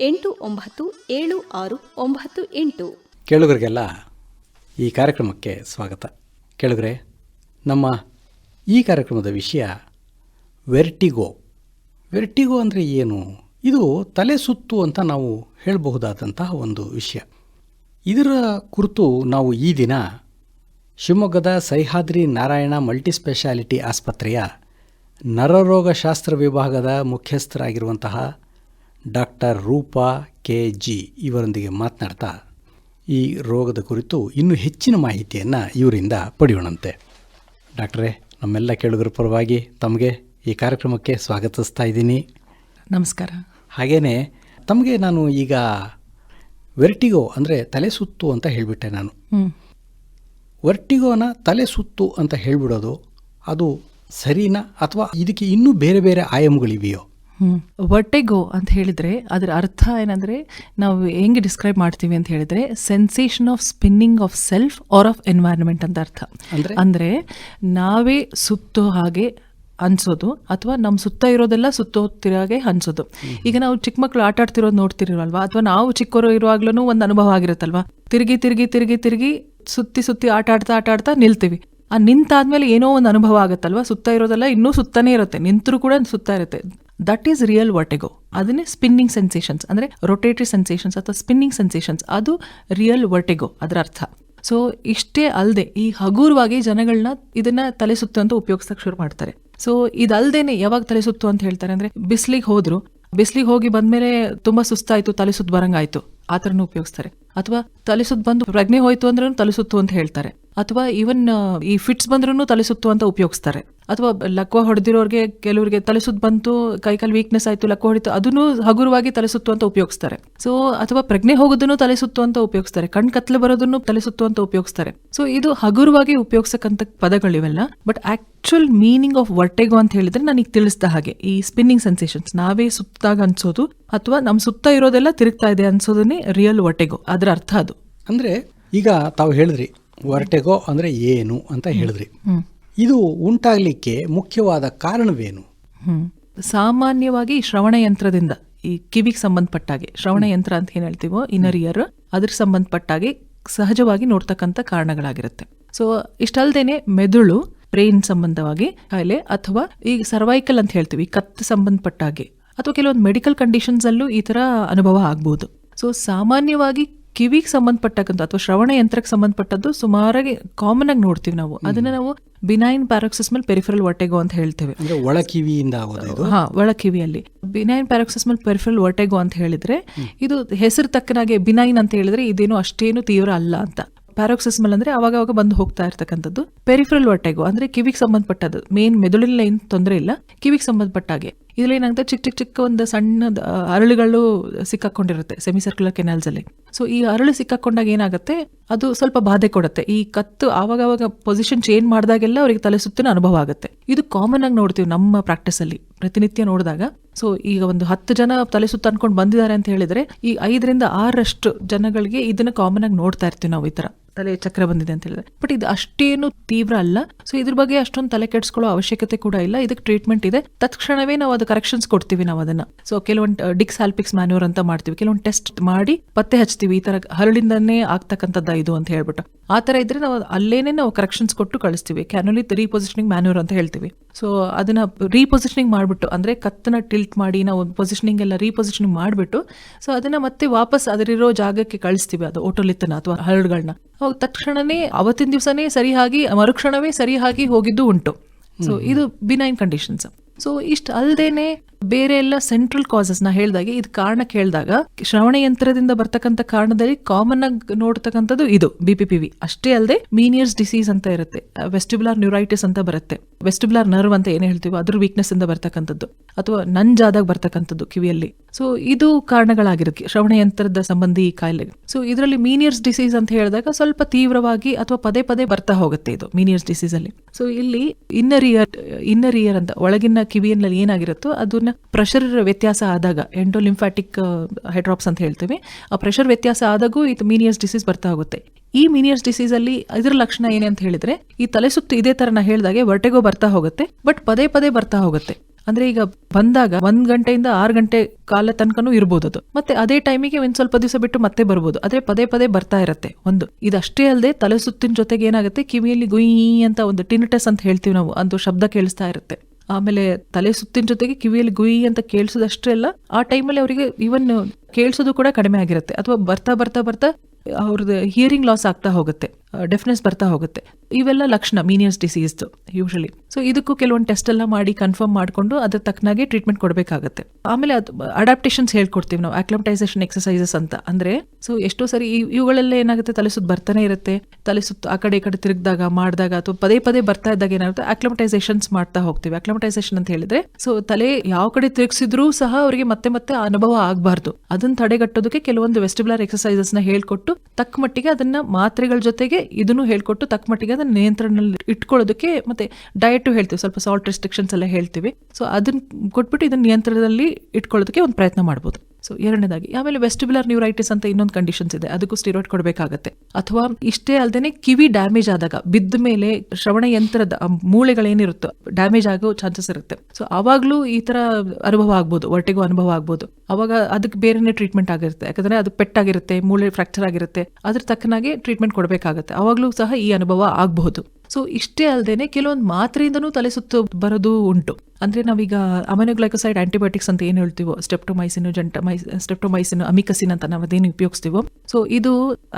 ಎಂಟು ಒಂಬತ್ತು ಏಳು ಆರು ಒಂಬತ್ತು ಎಂಟು. ಕೇಳುಗರಿಗೆಲ್ಲ ಈ ಕಾರ್ಯಕ್ರಮಕ್ಕೆ ಸ್ವಾಗತ. ಕೇಳುಗರೆ, ನಮ್ಮ ಈ ಕಾರ್ಯಕ್ರಮದ ವಿಷಯ ವೆರ್ಟಿಗೋ. ವೆರ್ಟಿಗೋ ಅಂದರೆ ಏನು? ಇದು ತಲೆ ಸುತ್ತು ಅಂತ ನಾವು ಹೇಳಬಹುದಾದಂತಹ ಒಂದು ವಿಷಯ. ಇದರ ಕುರಿತು ನಾವು ಈ ದಿನ ಶಿವಮೊಗ್ಗದ ಸಹ್ಯಾದ್ರಿ ನಾರಾಯಣ ಮಲ್ಟಿಸ್ಪೆಷಾಲಿಟಿ ಆಸ್ಪತ್ರೆಯ ನರರೋಗಶಾಸ್ತ್ರ ವಿಭಾಗದ ಮುಖ್ಯಸ್ಥರಾಗಿರುವಂತಹ ಡಾಕ್ಟರ್ ರೂಪಾ ಕೆ ಜಿ ಇವರೊಂದಿಗೆ ಮಾತನಾಡ್ತಾ ಈ ರೋಗದ ಕುರಿತು ಇನ್ನೂ ಹೆಚ್ಚಿನ ಮಾಹಿತಿಯನ್ನು ಇವರಿಂದ ಪಡೆಯೋಣಂತೆ. ಡಾಕ್ಟ್ರೇ ನಮ್ಮೆಲ್ಲ ಕೇಳುಗರ ಪರವಾಗಿ ತಮಗೆ ಈ ಕಾರ್ಯಕ್ರಮಕ್ಕೆ ಸ್ವಾಗತಿಸ್ತಾ ಇದ್ದೀನಿ. ನಮಸ್ಕಾರ. ಹಾಗೆಯೇ ತಮಗೆ ನಾನು ಈಗ ವೆರ್ಟಿಗೋ ಅಂದರೆ ತಲೆ ಸುತ್ತು ಅಂತ ಹೇಳಿಬಿಟ್ಟೆ ನಾನು. ವರ್ಟಿಗೋನ ತಲೆ ಸುತ್ತು ಅಂತ ಹೇಳಿಬಿಡೋದು ಅದು ಸರಿನಾ ಅಥವಾ ಇದಕ್ಕೆ ಇನ್ನೂ ಬೇರೆ ಬೇರೆ ಆಯಾಮಗಳಿವೆಯೋ? ವರ್ಟೆಗೋ ಅಂತ ಹೇಳಿದ್ರೆ ಅದರ ಅರ್ಥ ಏನಂದ್ರೆ ನಾವು ಹೆಂಗೆ ಡಿಸ್ಕ್ರೈಬ್ ಮಾಡ್ತೀವಿ ಅಂತ ಹೇಳಿದ್ರೆ sensation of spinning of self or of environment ಅಂತ ಅರ್ಥ. ಅಂದ್ರೆ? ಅಂದ್ರೆ ನಾವೇ ಸುತ್ತೋ ಹಾಗೆ ಅನ್ಸೋದು ಅಥವಾ ನಮ್ಮ ಸುತ್ತ ಇರೋದೆಲ್ಲ ಸುತ್ತೋತಿರಾಗೆ ಅನ್ಸೋದು. ಈಗ ನಾವು ಚಿಕ್ಕ ಮಕ್ಕಳು ಆಟ ಆಡ್ತಿರೋದು ನೋಡ್ತಿರೋಲ್ವಾ ಅಥವಾ ನಾವು ಚಿಕ್ಕವರು ಇರುವಾಗ್ಲೂ ಒಂದು ಅನುಭವ ಆಗಿರುತ್ತಲ್ವಾ? ತಿರುಗಿ ತಿರುಗಿ ತಿರುಗಿ ತಿರುಗಿ ಸುತ್ತಿ ಸುತ್ತಿ ಆಟ ಆಡ್ತಾ ಆಟ ಆಡ್ತಾ ನಿಲ್ತೀವಿ. ಆ ನಿಂತಾದ್ಮೇಲೆ ಏನೋ ಒಂದು ಅನುಭವ ಆಗುತ್ತಲ್ವ? ಸುತ್ತ ಇರೋದೆಲ್ಲ ಇನ್ನೂ ಸುತ್ತಾನೇ ಇರುತ್ತೆ. ನಿಂತರೂ ಕೂಡ ಸುತ್ತ ಇರುತ್ತೆ. ದಟ್ ಈಸ್ ರಿಯಲ್ ವರ್ಟಿಗೋ ಅದನ್ನೇ ಸ್ಪಿನ್ನಿಂಗ್ ಸೆನ್ಸೇಷನ್ಸ್ ಅಂದರೆ ರೊಟೇಟರಿ ಸೆನ್ಸೇಷನ್ಸ್ ಅಥವಾ ಸ್ಪಿನ್ನಿಂಗ್ ಸೆನ್ಸೇಷನ್ಸ್ ಅದು ರಿಯಲ್ ವರ್ಟಿಗೋ ಅದರ ಅರ್ಥ. ಸೊ ಇಷ್ಟೇ ಅಲ್ಲದೆ ಈ ಹಗುರವಾಗಿ ಜನಗಳನ್ನ ಇದನ್ನ ತಲೆ ಸುತ್ತು ಅಂತ ಉಪಯೋಗಿಸಕ್ ಶುರು ಮಾಡ್ತಾರೆ. ಸೊ ಇದಲ್ದೇನೆ ಯಾವಾಗ ತಲೆ ಸುತ್ತು ಅಂತ ಹೇಳ್ತಾರೆ ಅಂದ್ರೆ ಬಿಸಿಲಿಗೆ ಹೋದ್ರು. ಬಿಸಿಲಿಗೆ ಹೋಗಿ ಬಂದ್ಮೇಲೆ ತುಂಬಾ ಸುಸ್ತಾಯ್ತು ತಲೆ ಸುತ್ತು ಬರಂಗಾಯ್ತು. ಆ ಥರನೂ ಉಪಯೋಗಿಸ್ತಾರೆ. ಅಥವಾ ತಲೆ ಸುತ್ತು ಬಂದು ಪ್ರಜ್ಞೆ ಹೋಯ್ತು ಅಂದ್ರೂ ತಲೆಸುತ್ತು ಅಂತ ಹೇಳ್ತಾರೆ. ಅಥವಾ ಈವನ್ ಈ ಫಿಟ್ಸ್ ಬಂದ್ರೂ ತಲೆಸುತ್ತು ಅಂತ ಉಪಯೋಗಿಸ್ತಾರೆ. ಅಥವಾ ಲಕ್ವ ಹೊಡೆದಿರೋರಿಗೆ ಕೆಲವರಿಗೆ ತಲೆಸುತ್ತ ಬಂತು, ಕೈಕಾಲು ವೀಕ್ನೆಸ್ ಆಯ್ತು, ಲಕ್ವ ಹೊಡಿತು, ಅದನ್ನು ಹಗುರವಾಗಿ ತಲೆಸುತ್ತು ಅಂತ ಉಪಯೋಗಿಸ್ತಾರೆ. ಸೊ ಅಥವಾ ಪ್ರಜ್ಞೆ ಹೋಗೋದನ್ನು ತಲೆಸುತ್ತು ಅಂತ ಉಪಯೋಗಿಸ್ತಾರೆ. ಕಣ್ ಕತ್ಲೆ ಬರೋದನ್ನು ತಲೆಸುತ್ತು ಅಂತ ಉಪಯೋಗಿಸ್ತಾರೆ. ಸೊ ಇದು ಹಗುರವಾಗಿ ಉಪಯೋಗಿಸಕ್ಕಂತ ಪದಗಳಿವೆಲ್ಲ. But actual meaning of vertigo ಅಂತ ಹೇಳಿದ್ರೆ ನನಗೆ ತಿಳಿಸ್ದ ಹಾಗೆ, ಈ ಸ್ಪಿನ್ನಿಂಗ್ ಸೆನ್ಸೇಷನ್ಸ್ ನಾವೇ ಸುತ್ತಾಗ ಅನ್ಸೋದು, ಅಥವಾ ನಮ್ಮ ಸುತ್ತ ಇರೋದೆಲ್ಲ ತಿರುಗ್ತಾ ಇದೆ ಅನ್ಸೋದನ್ನೇ ರಿಯಲ್ ವರ್ಟೆಗೋ ಅದರ ಅರ್ಥ ಅದು. ಅಂದರೆ ಈಗ ತಾವು ಹೇಳಿದ್ರಿ ವರ್ಟೆಗೋ ಅಂದರೆ ಏನು ಅಂತ ಹೇಳಿದ್ರಿ. ಇದು ಉಂಟಾಗಲಿಕ್ಕೆ ಮುಖ್ಯವಾದ ಕಾರಣವೇನು? ಸಾಮಾನ್ಯವಾಗಿ ಶ್ರವಣ ಯಂತ್ರದಿಂದ ಈ ಕಿವಿಗೆ ಸಂಬಂಧಪಟ್ಟಾಗೆ ಶ್ರವಣ ಯಂತ್ರ ಅಂತ ಏನು ಹೇಳ್ತೀವೋ ಇನ್ನರ್ ಇಯರ್ ಅದ್ರ ಸಂಬಂಧಪಟ್ಟಾಗೆ ಸಹಜವಾಗಿ ನೋಡ್ತಕ್ಕಂಥ ಕಾರಣಗಳಾಗಿರುತ್ತೆ. ಸೊ ಇಷ್ಟಲ್ದೇನೆ ಮೆದುಳು ಬ್ರೈನ್ ಸಂಬಂಧವಾಗಿ ಕಾಯಿಲೆ ಅಥವಾ ಈ ಸರ್ವೈಕಲ್ ಅಂತ ಹೇಳ್ತೀವಿ ಕತ್ತು ಸಂಬಂಧಪಟ್ಟಾಗೆ ಅಥವಾ ಕೆಲವೊಂದು ಮೆಡಿಕಲ್ ಕಂಡೀಷನ್ಸ್ ಅಲ್ಲೂ ಈ ತರ ಅನುಭವ ಆಗ್ಬೋದು. ಸೊ ಸಾಮಾನ್ಯವಾಗಿ ಕಿವಿಗೆ ಸಂಬಂಧಪಟ್ಟಕ್ಕಂಥ ಅಥವಾ ಶ್ರವಣ ಯಂತ್ರಕ್ಕೆ ಸಂಬಂಧಪಟ್ಟದ್ದು ಸುಮಾರಾಗಿ ಕಾಮನ್ ಆಗಿ ನೋಡ್ತೀವಿ ನಾವು. ಅದನ್ನ ನಾವು ಬಿನೈನ್ ಪ್ಯಾರಾಕ್ಸಿಸ್ಮಲ್ ಪೆರಿಫರಲ್ ಒಟೆಗೋ ಅಂತ ಹೇಳ್ತೇವೆ. ಒಳಕಿವಿಯಿಂದ ಒಳ ಕಿವಿಯಿಂದ ಹಾ ಒಳ ಕಿವಿಯಲ್ಲಿ. ಬಿನೈನ್ ಪ್ಯಾರಾಕ್ಸಿಸ್ಮಲ್ ಪೆರಿಫರಲ್ ಒಟೆಗೋ ಅಂತ ಹೇಳಿದ್ರೆ ಇದು ಹೆಸರು ತಕ್ಕನಾಗೆ ಬಿನೈನ್ ಅಂತ ಹೇಳಿದ್ರೆ ಇದೇನು ಅಷ್ಟೇನು ತೀವ್ರ ಅಲ್ಲ ಅಂತ. ಪ್ಯಾರಾಕ್ಸಿಸ್ಮಲ್ ಅಂದ್ರೆ ಅವಾಗ ಅವಾಗ ಬಂದು ಹೋಗ್ತಾ ಇರ್ತಕ್ಕಂಥದ್ದು. ಪೆರಿಫರಲ್ ಒಟೆಗೋ ಅಂದ್ರೆ ಕಿವಿಗೆ ಸಂಬಂಧಪಟ್ಟದ್ದು. ಮೇನ್ ಮೆದುಳಿನ ಏನು ತೊಂದರೆ ಇಲ್ಲ. ಕಿವಿಗೆ ಸಂಬಂಧಪಟ್ಟಾಗೆ ಇದ್ರಲ್ಲಿ ಚಿಕ್ಕ ಚಿಕ್ಕ ಚಿಕ್ಕ ಒಂದು ಸಣ್ಣ ಅರಳುಗಳು ಸಿಕ್ಕಾಕೊಂಡಿರುತ್ತೆ ಸೆಮಿ ಸರ್ಕ್ಯುಲರ್ ಕೆನಾಲ್ಸ್ ಅಲ್ಲಿ. ಸೊ ಈ ಅರಳು ಸಿಕ್ಕಾಕೊಂಡಾಗ ಏನಾಗುತ್ತೆ, ಅದು ಸ್ವಲ್ಪ ಬಾಧೆ ಕೊಡುತ್ತೆ. ಈ ಕತ್ತು ಆವಾಗವಾಗ ಪೊಸಿಷನ್ ಚೇಂಜ್ ಮಾಡಿದಾಗೆಲ್ಲ ಅವರಿಗೆ ತಲೆ ಸುತ್ತಿನ ಅನುಭವ ಆಗುತ್ತೆ. ಇದು ಕಾಮನ್ ಆಗಿ ನೋಡ್ತೀವಿ ನಮ್ಮ ಪ್ರಾಕ್ಟೀಸ್ ಅಲ್ಲಿ, ಪ್ರತಿನಿತ್ಯ ನೋಡಿದಾಗ. ಸೊ ಈಗ ಒಂದು ಹತ್ತು ಜನ ತಲೆ ಸುತ್ತ ಅನ್ಕೊಂಡು ಬಂದಿದ್ದಾರೆ ಅಂತ ಹೇಳಿದ್ರೆ, ಈ ಐದರಿಂದ ಆರಷ್ಟು ಜನಗಳಿಗೆ ಇದನ್ನ ಕಾಮನ್ ಆಗಿ ನೋಡ್ತಾ ಇರ್ತೀವಿ ನಾವು ಈ ತರ. ತಲೆ ಚಕ್ರ ಬಂದಿದೆ ಅಂತ ಹೇಳಿದ್ರೆ. ಬಟ್ ಇದು ಅಷ್ಟೇನು ತೀವ್ರ ಅಲ್ಲ. ಸೊ ಇದ್ರ ಬಗ್ಗೆ ಅಷ್ಟೊಂದು ತಲೆ ಕೆಡಿಸ್ಕೊಳ್ಳೋ ಅವಶ್ಯಕತೆ ಕೂಡ ಇಲ್ಲ. ಇದಕ್ಕೆ ಟ್ರೀಟ್ಮೆಂಟ್ ಇದೆ. ತಕ್ಷಣವೇ ನಾವು ಅದು ಕರೆಕ್ಷನ್ಸ್ ಕೊಡ್ತೀವಿ ನಾವು ಅದನ್ನ. ಸೊ ಕೆಲವೊಂದು ಡಿಕ್ಸ್ ಆಲ್ಪಿಕ್ಸ್ ಮ್ಯಾನ್ಯೂರ್ ಅಂತ ಮಾಡ್ತೀವಿ. ಕೆಲವೊಂದು ಟೆಸ್ಟ್ ಮಾಡಿ ಪತ್ತೆ ಹಚ್ತೀವಿ. ಈ ತರ ಹರಳಿಂದನೇ ಆಗ್ತಕ್ಕಂಥದ್ದ ಇದು ಅಂತ ಹೇಳ್ಬಿಟ್ಟು. ಆ ತರ ಇದ್ರೆ ನಾವು ಅಲ್ಲೇನೆ ನಾವು ಕರೆಕ್ಷನ್ಸ್ ಕೊಟ್ಟು ಕಳಿಸ್ತೀವಿ. ಕ್ಯಾನೋಲಿತ್ ರೀಪೊಸಿಷನಿಂಗ್ ಮ್ಯಾನ್ಯೂರ್ ಅಂತ ಹೇಳ್ತೀವಿ. ಸೊ ಅದನ್ನು ರೀಪೊಸಿಷನಿಂಗ್ ಮಾಡಿಬಿಟ್ಟು ಅಂದರೆ ಕತ್ತನ ಟಿಲ್ಟ್ ಮಾಡಿ ನಾವು ಪೊಸಿಷನಿಂಗ್ ಎಲ್ಲ ರೀಪೊಸಿಷನಿಂಗ್ ಮಾಡಿಬಿಟ್ಟು ಸೊ ಅದನ್ನ ಮತ್ತೆ ವಾಪಸ್ ಅದರಿರೋ ಜಾಗಕ್ಕೆ ಕಳಿಸ್ತೀವಿ ಅದು ಓಟೋಲಿತ್ತನ ಅಥವಾ ಹರಳುಗಳನ್ನ ಅವಾಗ ತಕ್ಷಣನೇ ಅವತ್ತಿನ ದಿವಸನೇ ಸರಿಯಾಗಿ ಮರುಕ್ಷಣವೇ ಸರಿಯಾಗಿ ಹೋಗಿದ್ದು ಉಂಟು. ಸೊ ಇದು ಬಿನೈನ್ ಕಂಡೀಷನ್ಸ್ ಸೊ ಇಷ್ಟು ಅಲ್ಲದೇನೆ ಬೇರೆ ಎಲ್ಲ ಸೆಂಟ್ರಲ್ ಕಾಸಸ್ನ ಹೇಳ್ದಾಗೆ ಇದು ಕಾರಣ ಕೇಳಿದಾಗ ಶ್ರವಣ ಯಂತ್ರದಿಂದ ಬರ್ತಕ್ಕಂಥ ಕಾರಣದಲ್ಲಿ ಕಾಮನ್ ಆಗಿ ನೋಡ್ತಕ್ಕಂಥದ್ದು ಇದು ಬಿ ಪಿ ಪಿ ಅಷ್ಟೇ ಅಲ್ಲದೆ ಮೀನಿಯರ್ಸ್ ಡಿಸೀಸ್ ಅಂತ ಇರುತ್ತೆ ವೆಸ್ಟಿಬ್ಯುಲಾರ್ ನ್ಯೂರೈಟಿಸ್ ಅಂತ ಬರುತ್ತೆ. ವೆಸ್ಟಿಬ್ಯುಲಾರ್ ನರ್ವ್ ಅಂತ ಏನು ಹೇಳ್ತೀವೋ ಅದ್ರ ವೀಕ್ನೆಸ್ ಇಂದ ಬರ್ತಕ್ಕಂಥದ್ದು, ಅಥವಾ ನಂಜಾದಾಗ ಬರ್ತಕ್ಕಂಥದ್ದು ಕಿವಿಯಲ್ಲಿ. ಸೊ ಇದು ಕಾರಣಗಳಾಗಿರುತ್ತೆ ಶ್ರವಣ ಯಂತ್ರದ ಸಂಬಂಧಿ ಕಾಯಿಲೆ. ಸೊ ಇದರಲ್ಲಿ ಮೀನಿಯರ್ಸ್ ಡಿಸೀಸ್ ಅಂತ ಹೇಳಿದಾಗ ಸ್ವಲ್ಪ ತೀವ್ರವಾಗಿ ಅಥವಾ ಪದೇ ಪದೇ ಬರ್ತಾ ಹೋಗುತ್ತೆ ಇದು ಮೀನಿಯರ್ಸ್ ಡಿಸೀಸ್ ಅಲ್ಲಿ. ಸೊ ಇಲ್ಲಿ ಇನ್ನರ್ ಇಯರ್ ಇನ್ನರ್ ಇಯರ್ ಅಂತ ಒಳಗಿನ ಕಿವಿಯಲ್ಲಿ ಏನಾಗಿರುತ್ತೋ, ಅದನ್ನ ಪ್ರೆಷರ್ ವ್ಯತ್ಯಾಸ ಆದಾಗ ಎಂಡೋಲಿಂಫ್ಯಾಟಿಕ್ ಹೈಡ್ರಾಪ್ಸ್ ಅಂತ ಹೇಳ್ತೀವಿ, ಆ ಪ್ರೆಷರ್ ವ್ಯತ್ಯಾಸ ಆದಾಗೂ ಇದು ಮೀನಿಯಸ್ ಡಿಸೀಸ್ ಬರ್ತಾ ಹೋಗುತ್ತೆ. ಈ ಮೀನಿಯಸ್ ಡಿಸೀಸ್ ಅಲ್ಲಿ ಇದರ ಲಕ್ಷಣ ಏನೇ ಅಂತ ಹೇಳಿದ್ರೆ, ಈ ತಲೆ ಸುತ್ತು ಇದೇ ತರ ನಾ ಹೊರಟೆಗೋ ವರ್ಟೆಗೋ ಬರ್ತಾ ಹೋಗುತ್ತೆ ಬಟ್ ಪದೇ ಪದೇ ಬರ್ತಾ ಹೋಗುತ್ತೆ. ಅಂದ್ರೆ ಈಗ ಬಂದಾಗ ಒಂದ್ ಗಂಟೆಯಿಂದ ಆರು ಗಂಟೆ ಕಾಲ ತನಕನೂ ಇರ್ಬೋದು ಅದು. ಮತ್ತೆ ಅದೇ ಟೈಮಿಗೆ ಒಂದ್ ಸ್ವಲ್ಪ ದಿವಸ ಬಿಟ್ಟು ಮತ್ತೆ ಬರ್ಬೋದು. ಆದ್ರೆ ಪದೇ ಪದೇ ಬರ್ತಾ ಇರತ್ತೆ ಒಂದು. ಇದಷ್ಟೇ ಅಲ್ಲದೆ ತಲೆ ಸುತ್ತಿನ ಜೊತೆಗೆ ಏನಾಗುತ್ತೆ? ಕಿವಿಯಲ್ಲಿ ಗುಯಿ ಅಂತ ಒಂದು ಟಿನಿಟಸ್ ಅಂತ ಹೇಳ್ತೀವಿ ನಾವು ಒಂದು ಶಬ್ದ ಕೇಳಿಸ್ತಾ ಇರುತ್ತೆ. ಆಮೇಲೆ ತಲೆ ಸುತ್ತಿನ ಜೊತೆಗೆ ಕಿವಿಯಲ್ಲಿ ಗುಯಿ ಅಂತ ಕೇಳಿಸೋದಷ್ಟೇ ಅಲ್ಲ, ಆ ಟೈಮಲ್ಲಿ ಅವರಿಗೆ ಈವನ್ ಕೇಳಿಸೋದು ಕೂಡ ಕಡಿಮೆ ಆಗಿರುತ್ತೆ. ಅಥವಾ ಬರ್ತಾ ಬರ್ತಾ ಬರ್ತಾ ಅವ್ರದ್ದು ಹಿಯರಿಂಗ್ ಲಾಸ್ ಆಗ್ತಾ ಹೋಗುತ್ತೆ. ಡೆಫ್ನೆಸ್ ಬರ್ತಾ ಹೋಗುತ್ತೆ. ಇವೆಲ್ಲ ಲಕ್ಷಣ ಮೀನಿಯಸ್ ಡಿಸೀಸ್ದು ಯೂಶಲಿ ಸೊ ಇದಕ್ಕೂ ಕೆಲವೊಂದು ಟೆಸ್ಟ್ ಎಲ್ಲ ಮಾಡಿ ಕನ್ಫರ್ಮ್ ಮಾಡಿಕೊಂಡು ಅದ್ರ ತಕ್ಕನಾಗೆ ಟ್ರೀಟ್ಮೆಂಟ್ ಕೊಡಬೇಕಾಗುತ್ತೆ. ಆಮೇಲೆ ಅದು ಅಡಾಪ್ಟೇಷನ್ಸ್ ಹೇಳ್ಕೊಡ್ತೀವಿ ನಾವು ಅಕ್ಲಮಟೈಸೇಷನ್ ಎಕ್ಸಸೈಸಸ್ ಅಂತ. ಅಂದ್ರೆ ಸೊ ಎಷ್ಟೋ ಸರಿ ಇವ್- ಇವುಗಳೆಲ್ಲ ಏನಾಗುತ್ತೆ ತಲೆ ಸುತ್ತ ಬರ್ತಾನೆ ಇರುತ್ತೆ. ತಲೆ ಸುತ್ತ ಆ ಕಡೆ ಈ ಕಡೆ ತಿರುಗಿದಾಗ, ಮಾಡಿದಾಗ, ಅಥವಾ ಪದೇ ಪದೇ ಬರ್ತಾ ಇದ್ದಾಗ ಏನಾಗುತ್ತೆ ಅಕ್ಲಮಟೈಸೇಷನ್ಸ್ ಮಾಡ್ತಾ ಹೋಗ್ತೀವಿ. ಅಕ್ಲಮಟೈಸೇಷನ್ ಅಂತ ಹೇಳಿದ್ರೆ ಸೊ ತಲೆ ಯಾವ ಕಡೆ ತಿರುಗಿಸಿದ್ರೂ ಸಹ ಅವರಿಗೆ ಮತ್ತೆ ಮತ್ತೆ ಅನುಭವ ಆಗಬಾರ್ದು. ಅದನ್ನ ತಡೆಗಟ್ಟೋದಕ್ಕೆ ಕೆಲವೊಂದು ವೆಸ್ಟಿಬ್ಯುಲರ್ ಎಕ್ಸಸೈಸಸ್ನ ಹೇಳ್ಕೊಟ್ಟು ತಕ್ಕ ಮಟ್ಟಿಗೆ ಅದನ್ನ ಮಾತ್ರೆಗಳ ಜೊತೆಗೆ ಇದನ್ನು ಹೇಳ್ಕೊಟ್ಟು ತಕ್ಕ ಮಟ್ಟಿಗೆ ಅದನ್ನ ನಿಯಂತ್ರಣದಲ್ಲಿ ಇಟ್ಕೊಳ್ಳೋದಕ್ಕೆ ಮತ್ತೆ ಡಯಟ್ ಹೇಳ್ತೀವಿ. ಸ್ವಲ್ಪ ಸಾಲ್ಟ್ ರೆಸ್ಟ್ರಿಕ್ಷನ್ಸ್ ಎಲ್ಲ ಹೇಳ್ತೀವಿ. ಸೊ ಅದನ್ನ ಕೊಟ್ಬಿಟ್ಟು ಇದನ್ನ ನಿಯಂತ್ರಣದಲ್ಲಿ ಇಟ್ಕೊಳ್ಳೋದಕ್ಕೆ ಒಂದು ಪ್ರಯತ್ನ ಮಾಡ್ಬೋದು. ಸೊ ಎರಡನೇದಾಗಿ ಆಮೇಲೆ ವೆಸ್ಟಿಬ್ಯುಲರ್ ನ್ಯೂರೈಟಿಸ್ ಅಂತ ಇನ್ನೊಂದು ಕಂಡೀಷನ್ಸ್ ಇದೆ, ಅದಕ್ಕೂ ಸ್ಟಿರಾಯ್ಡ್ ಕೊಡಬೇಕಾಗತ್ತೆ. ಅಥವಾ ಇಷ್ಟೇ ಅಲ್ಲದೆ ಕಿವಿ ಡ್ಯಾಮೇಜ್ ಆದಾಗ, ಬಿದ್ದ ಮೇಲೆ ಶ್ರವಣ ಯಂತ್ರದ ಮೂಳೆಗಳೇನಿರುತ್ತೋ ಡ್ಯಾಮೇಜ್ ಆಗೋ ಚಾನ್ಸಸ್ ಇರುತ್ತೆ. ಸೊ ಆವಾಗಲೂ ಈ ತರ ಅನುಭವ ಆಗ್ಬೋದು ಹೊಟ್ಟೆಗೂ ಅನುಭವ ಆಗ್ಬೋದು. ಅವಾಗ ಅದಕ್ಕೆ ಬೇರೆನೇ ಟ್ರೀಟ್ಮೆಂಟ್ ಆಗಿರುತ್ತೆ. ಯಾಕಂದ್ರೆ ಅದು ಪೆಟ್ಟಾಗಿರುತ್ತೆ, ಮೂಳೆ ಫ್ರಾಕ್ಚರ್ ಆಗಿರುತ್ತೆ. ಅದ್ರ ತಕ್ಕನಾಗೆ ಟ್ರೀಟ್ಮೆಂಟ್ ಕೊಡಬೇಕಾಗುತ್ತೆ. ಅವಾಗಲೂ ಸಹ ಈ ಅನುಭವ ಆಗಬಹುದು. ಸೊ ಇಷ್ಟೇ ಅಲ್ಲದೆ ಕೆಲವೊಂದು ಮಾತ್ರೆಯಿಂದನೂ ತಲೆ ಸುತ್ತು ಬರೋದು ಉಂಟು. ಅಂದ್ರೆ ನಾವೀಗ ಅಮನೋಗ್ಲೈಕೋಸೈಡ್ ಆಂಟಿಬಯೋಟಿಕ್ಸ್ ಅಂತ ಏನು ಹೇಳ್ತೀವೋ ಸ್ಟೆಪ್ಟೊಮೈಸಿನ್ ಜಂಟಮೈ ಸ್ಟೆಪ್ಟೊಮೈಸಿನ್ ಅಮಿಕಸಿನ್ ಅಂತ ನಾವು ಅದೇನು ಉಪಯೋಗಿಸ್ತೀವೋ ಸೊ ಇದು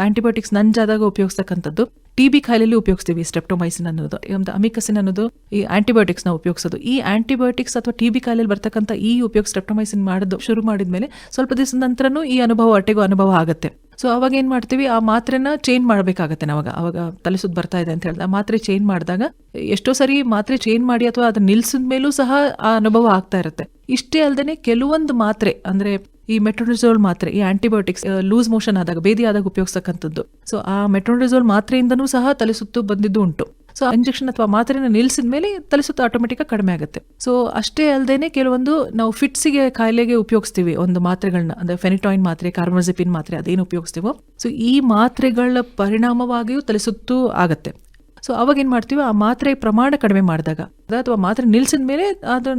ಆಂಟಿಬಯೋಟಿಕ್ಸ್ ನಂಜಾದಾಗ ಉಪಯೋಗಿಸ್ತಕ್ಕಂಥದ್ದು ಟಿ ಬಿ ಕಾಯಿಲೆಯಲ್ಲಿ ಉಪಯೋಗಿಸ್ತೀವಿ ಸ್ಟೆಪ್ಟೊಮೈಸಿನ್ ಅನ್ನೋದು. ಒಂದು ಅಮಿಕಸಿನ್ ಅನ್ನೋದು ಈ ಆಂಟಿಬಯೋಟಿಕ್ಸ್ನ ಉಪಯೋಗಿಸೋದು. ಈ ಆಂಟಿಬಯೋಟಿಕ್ಸ್ ಅಥವಾ ಟಿ ಬಿ ಕಾಯಿಲೆಯಲ್ಲಿ ಬರ್ತಕ್ಕಂಥ ಈ ಉಪಯೋಗ ಸ್ಟೆಪ್ಟೊಮೈಸಿನ್ ಮಾಡೋದು ಶುರು ಮಾಡಿದ್ಮೇಲೆ ಸ್ವಲ್ಪ ದಿವಸದ ನಂತರನೂ ಈ ಅನುಭವ ಹೊಟ್ಟೆಗೂ ಅನುಭವ ಆಗುತ್ತೆ. ಸೊ ಅವಾಗ ಏನು ಮಾಡ್ತೀವಿ? ಆ ಮಾತ್ರೆನ ಚೇಂಜ್ ಮಾಡಬೇಕಾಗತ್ತೆ ನಾವಾಗ. ಅವಾಗ ತಲೆಸುದ್ ಬರ್ತಾ ಇದೆ ಅಂತ ಹೇಳಿದ. ಮಾತ್ರೆ ಚೇಂಜ್ ಮಾಡಿದಾಗ ಎಷ್ಟೋ ಸರಿ ಮಾತ್ರೆ ಚೇಂಜ್ ಮಾಡಿ ಅಥವಾ ಅದನ್ನ ನಿಲ್ಸಿದ ಮೇಲೂ ಸಹ ಆ ಅನುಭವ ಆಗ್ತಾ ಇರುತ್ತೆ. ಇಷ್ಟೇ ಅಲ್ಲದೆ ಕೆಲವೊಂದು ಮಾತ್ರೆ, ಅಂದ್ರೆ ಈ ಮೆಟ್ರೋನಿಸೋಲ್ ಮಾತ್ರೆ, ಈ ಆಂಟಿಬಯೋಟಿಕ್ಸ್ ಲೂಸ್ ಮೋಷನ್ ಆದಾಗ ಬೇದಿ ಆದಾಗ ಉಪಯೋಗಿಸ್ತಕ್ಕಂಥದ್ದು. ಸೊ ಆ ಮೆಟ್ರೋನಿಸೋಲ್ ಮಾತ್ರೆಯಿಂದನೂ ಸಹ ತಲೆ ಸುತ್ತು ಬಂದಿದ್ದು ಉಂಟು. ಸೊ ಇಂಜೆಕ್ಷನ್ ಅಥವಾ ಮಾತ್ರೆನ ನಿಲ್ಸಿದ ಮೇಲೆ ತಲೆಸುತ್ತ ಆಟೋಮೆಟಿಕ್ ಕಡಿಮೆ ಆಗುತ್ತೆ. ಸೊ ಅಷ್ಟೇ ಅಲ್ಲದೆ ಕೆಲವೊಂದು ನಾವು ಫಿಟ್ಸಿಗೆ ಕಾಯಿಲೆಗೆ ಉಪಯೋಗಿಸ್ತೀವಿ ಒಂದು ಮಾತ್ರೆಗಳನ್ನ ಅಂದ್ರೆ ಫೆನಿಟಾಯಿನ್ ಮಾತ್ರೆ ಕಾರ್ಮೋಸಿಪಿನ್ ಮಾತ್ರೆ ಅದೇನು ಉಪಯೋಗಿಸ್ತೀವೋ. ಸೊ ಈ ಮಾತ್ರೆಗಳ ಪರಿಣಾಮವಾಗಿಯೂ ತಲೆಸುತ್ತು ಆಗುತ್ತೆ. ಸೊ ಅವಾಗ ಏನು ಮಾಡ್ತೀವಿ, ಆ ಮಾತ್ರೆ ಪ್ರಮಾಣ ಕಡಿಮೆ ಮಾಡಿದಾಗ, ಅಥವಾ ಮಾತ್ರೆ ನಿಲ್ಸಿದ ಮೇಲೆ ಅದು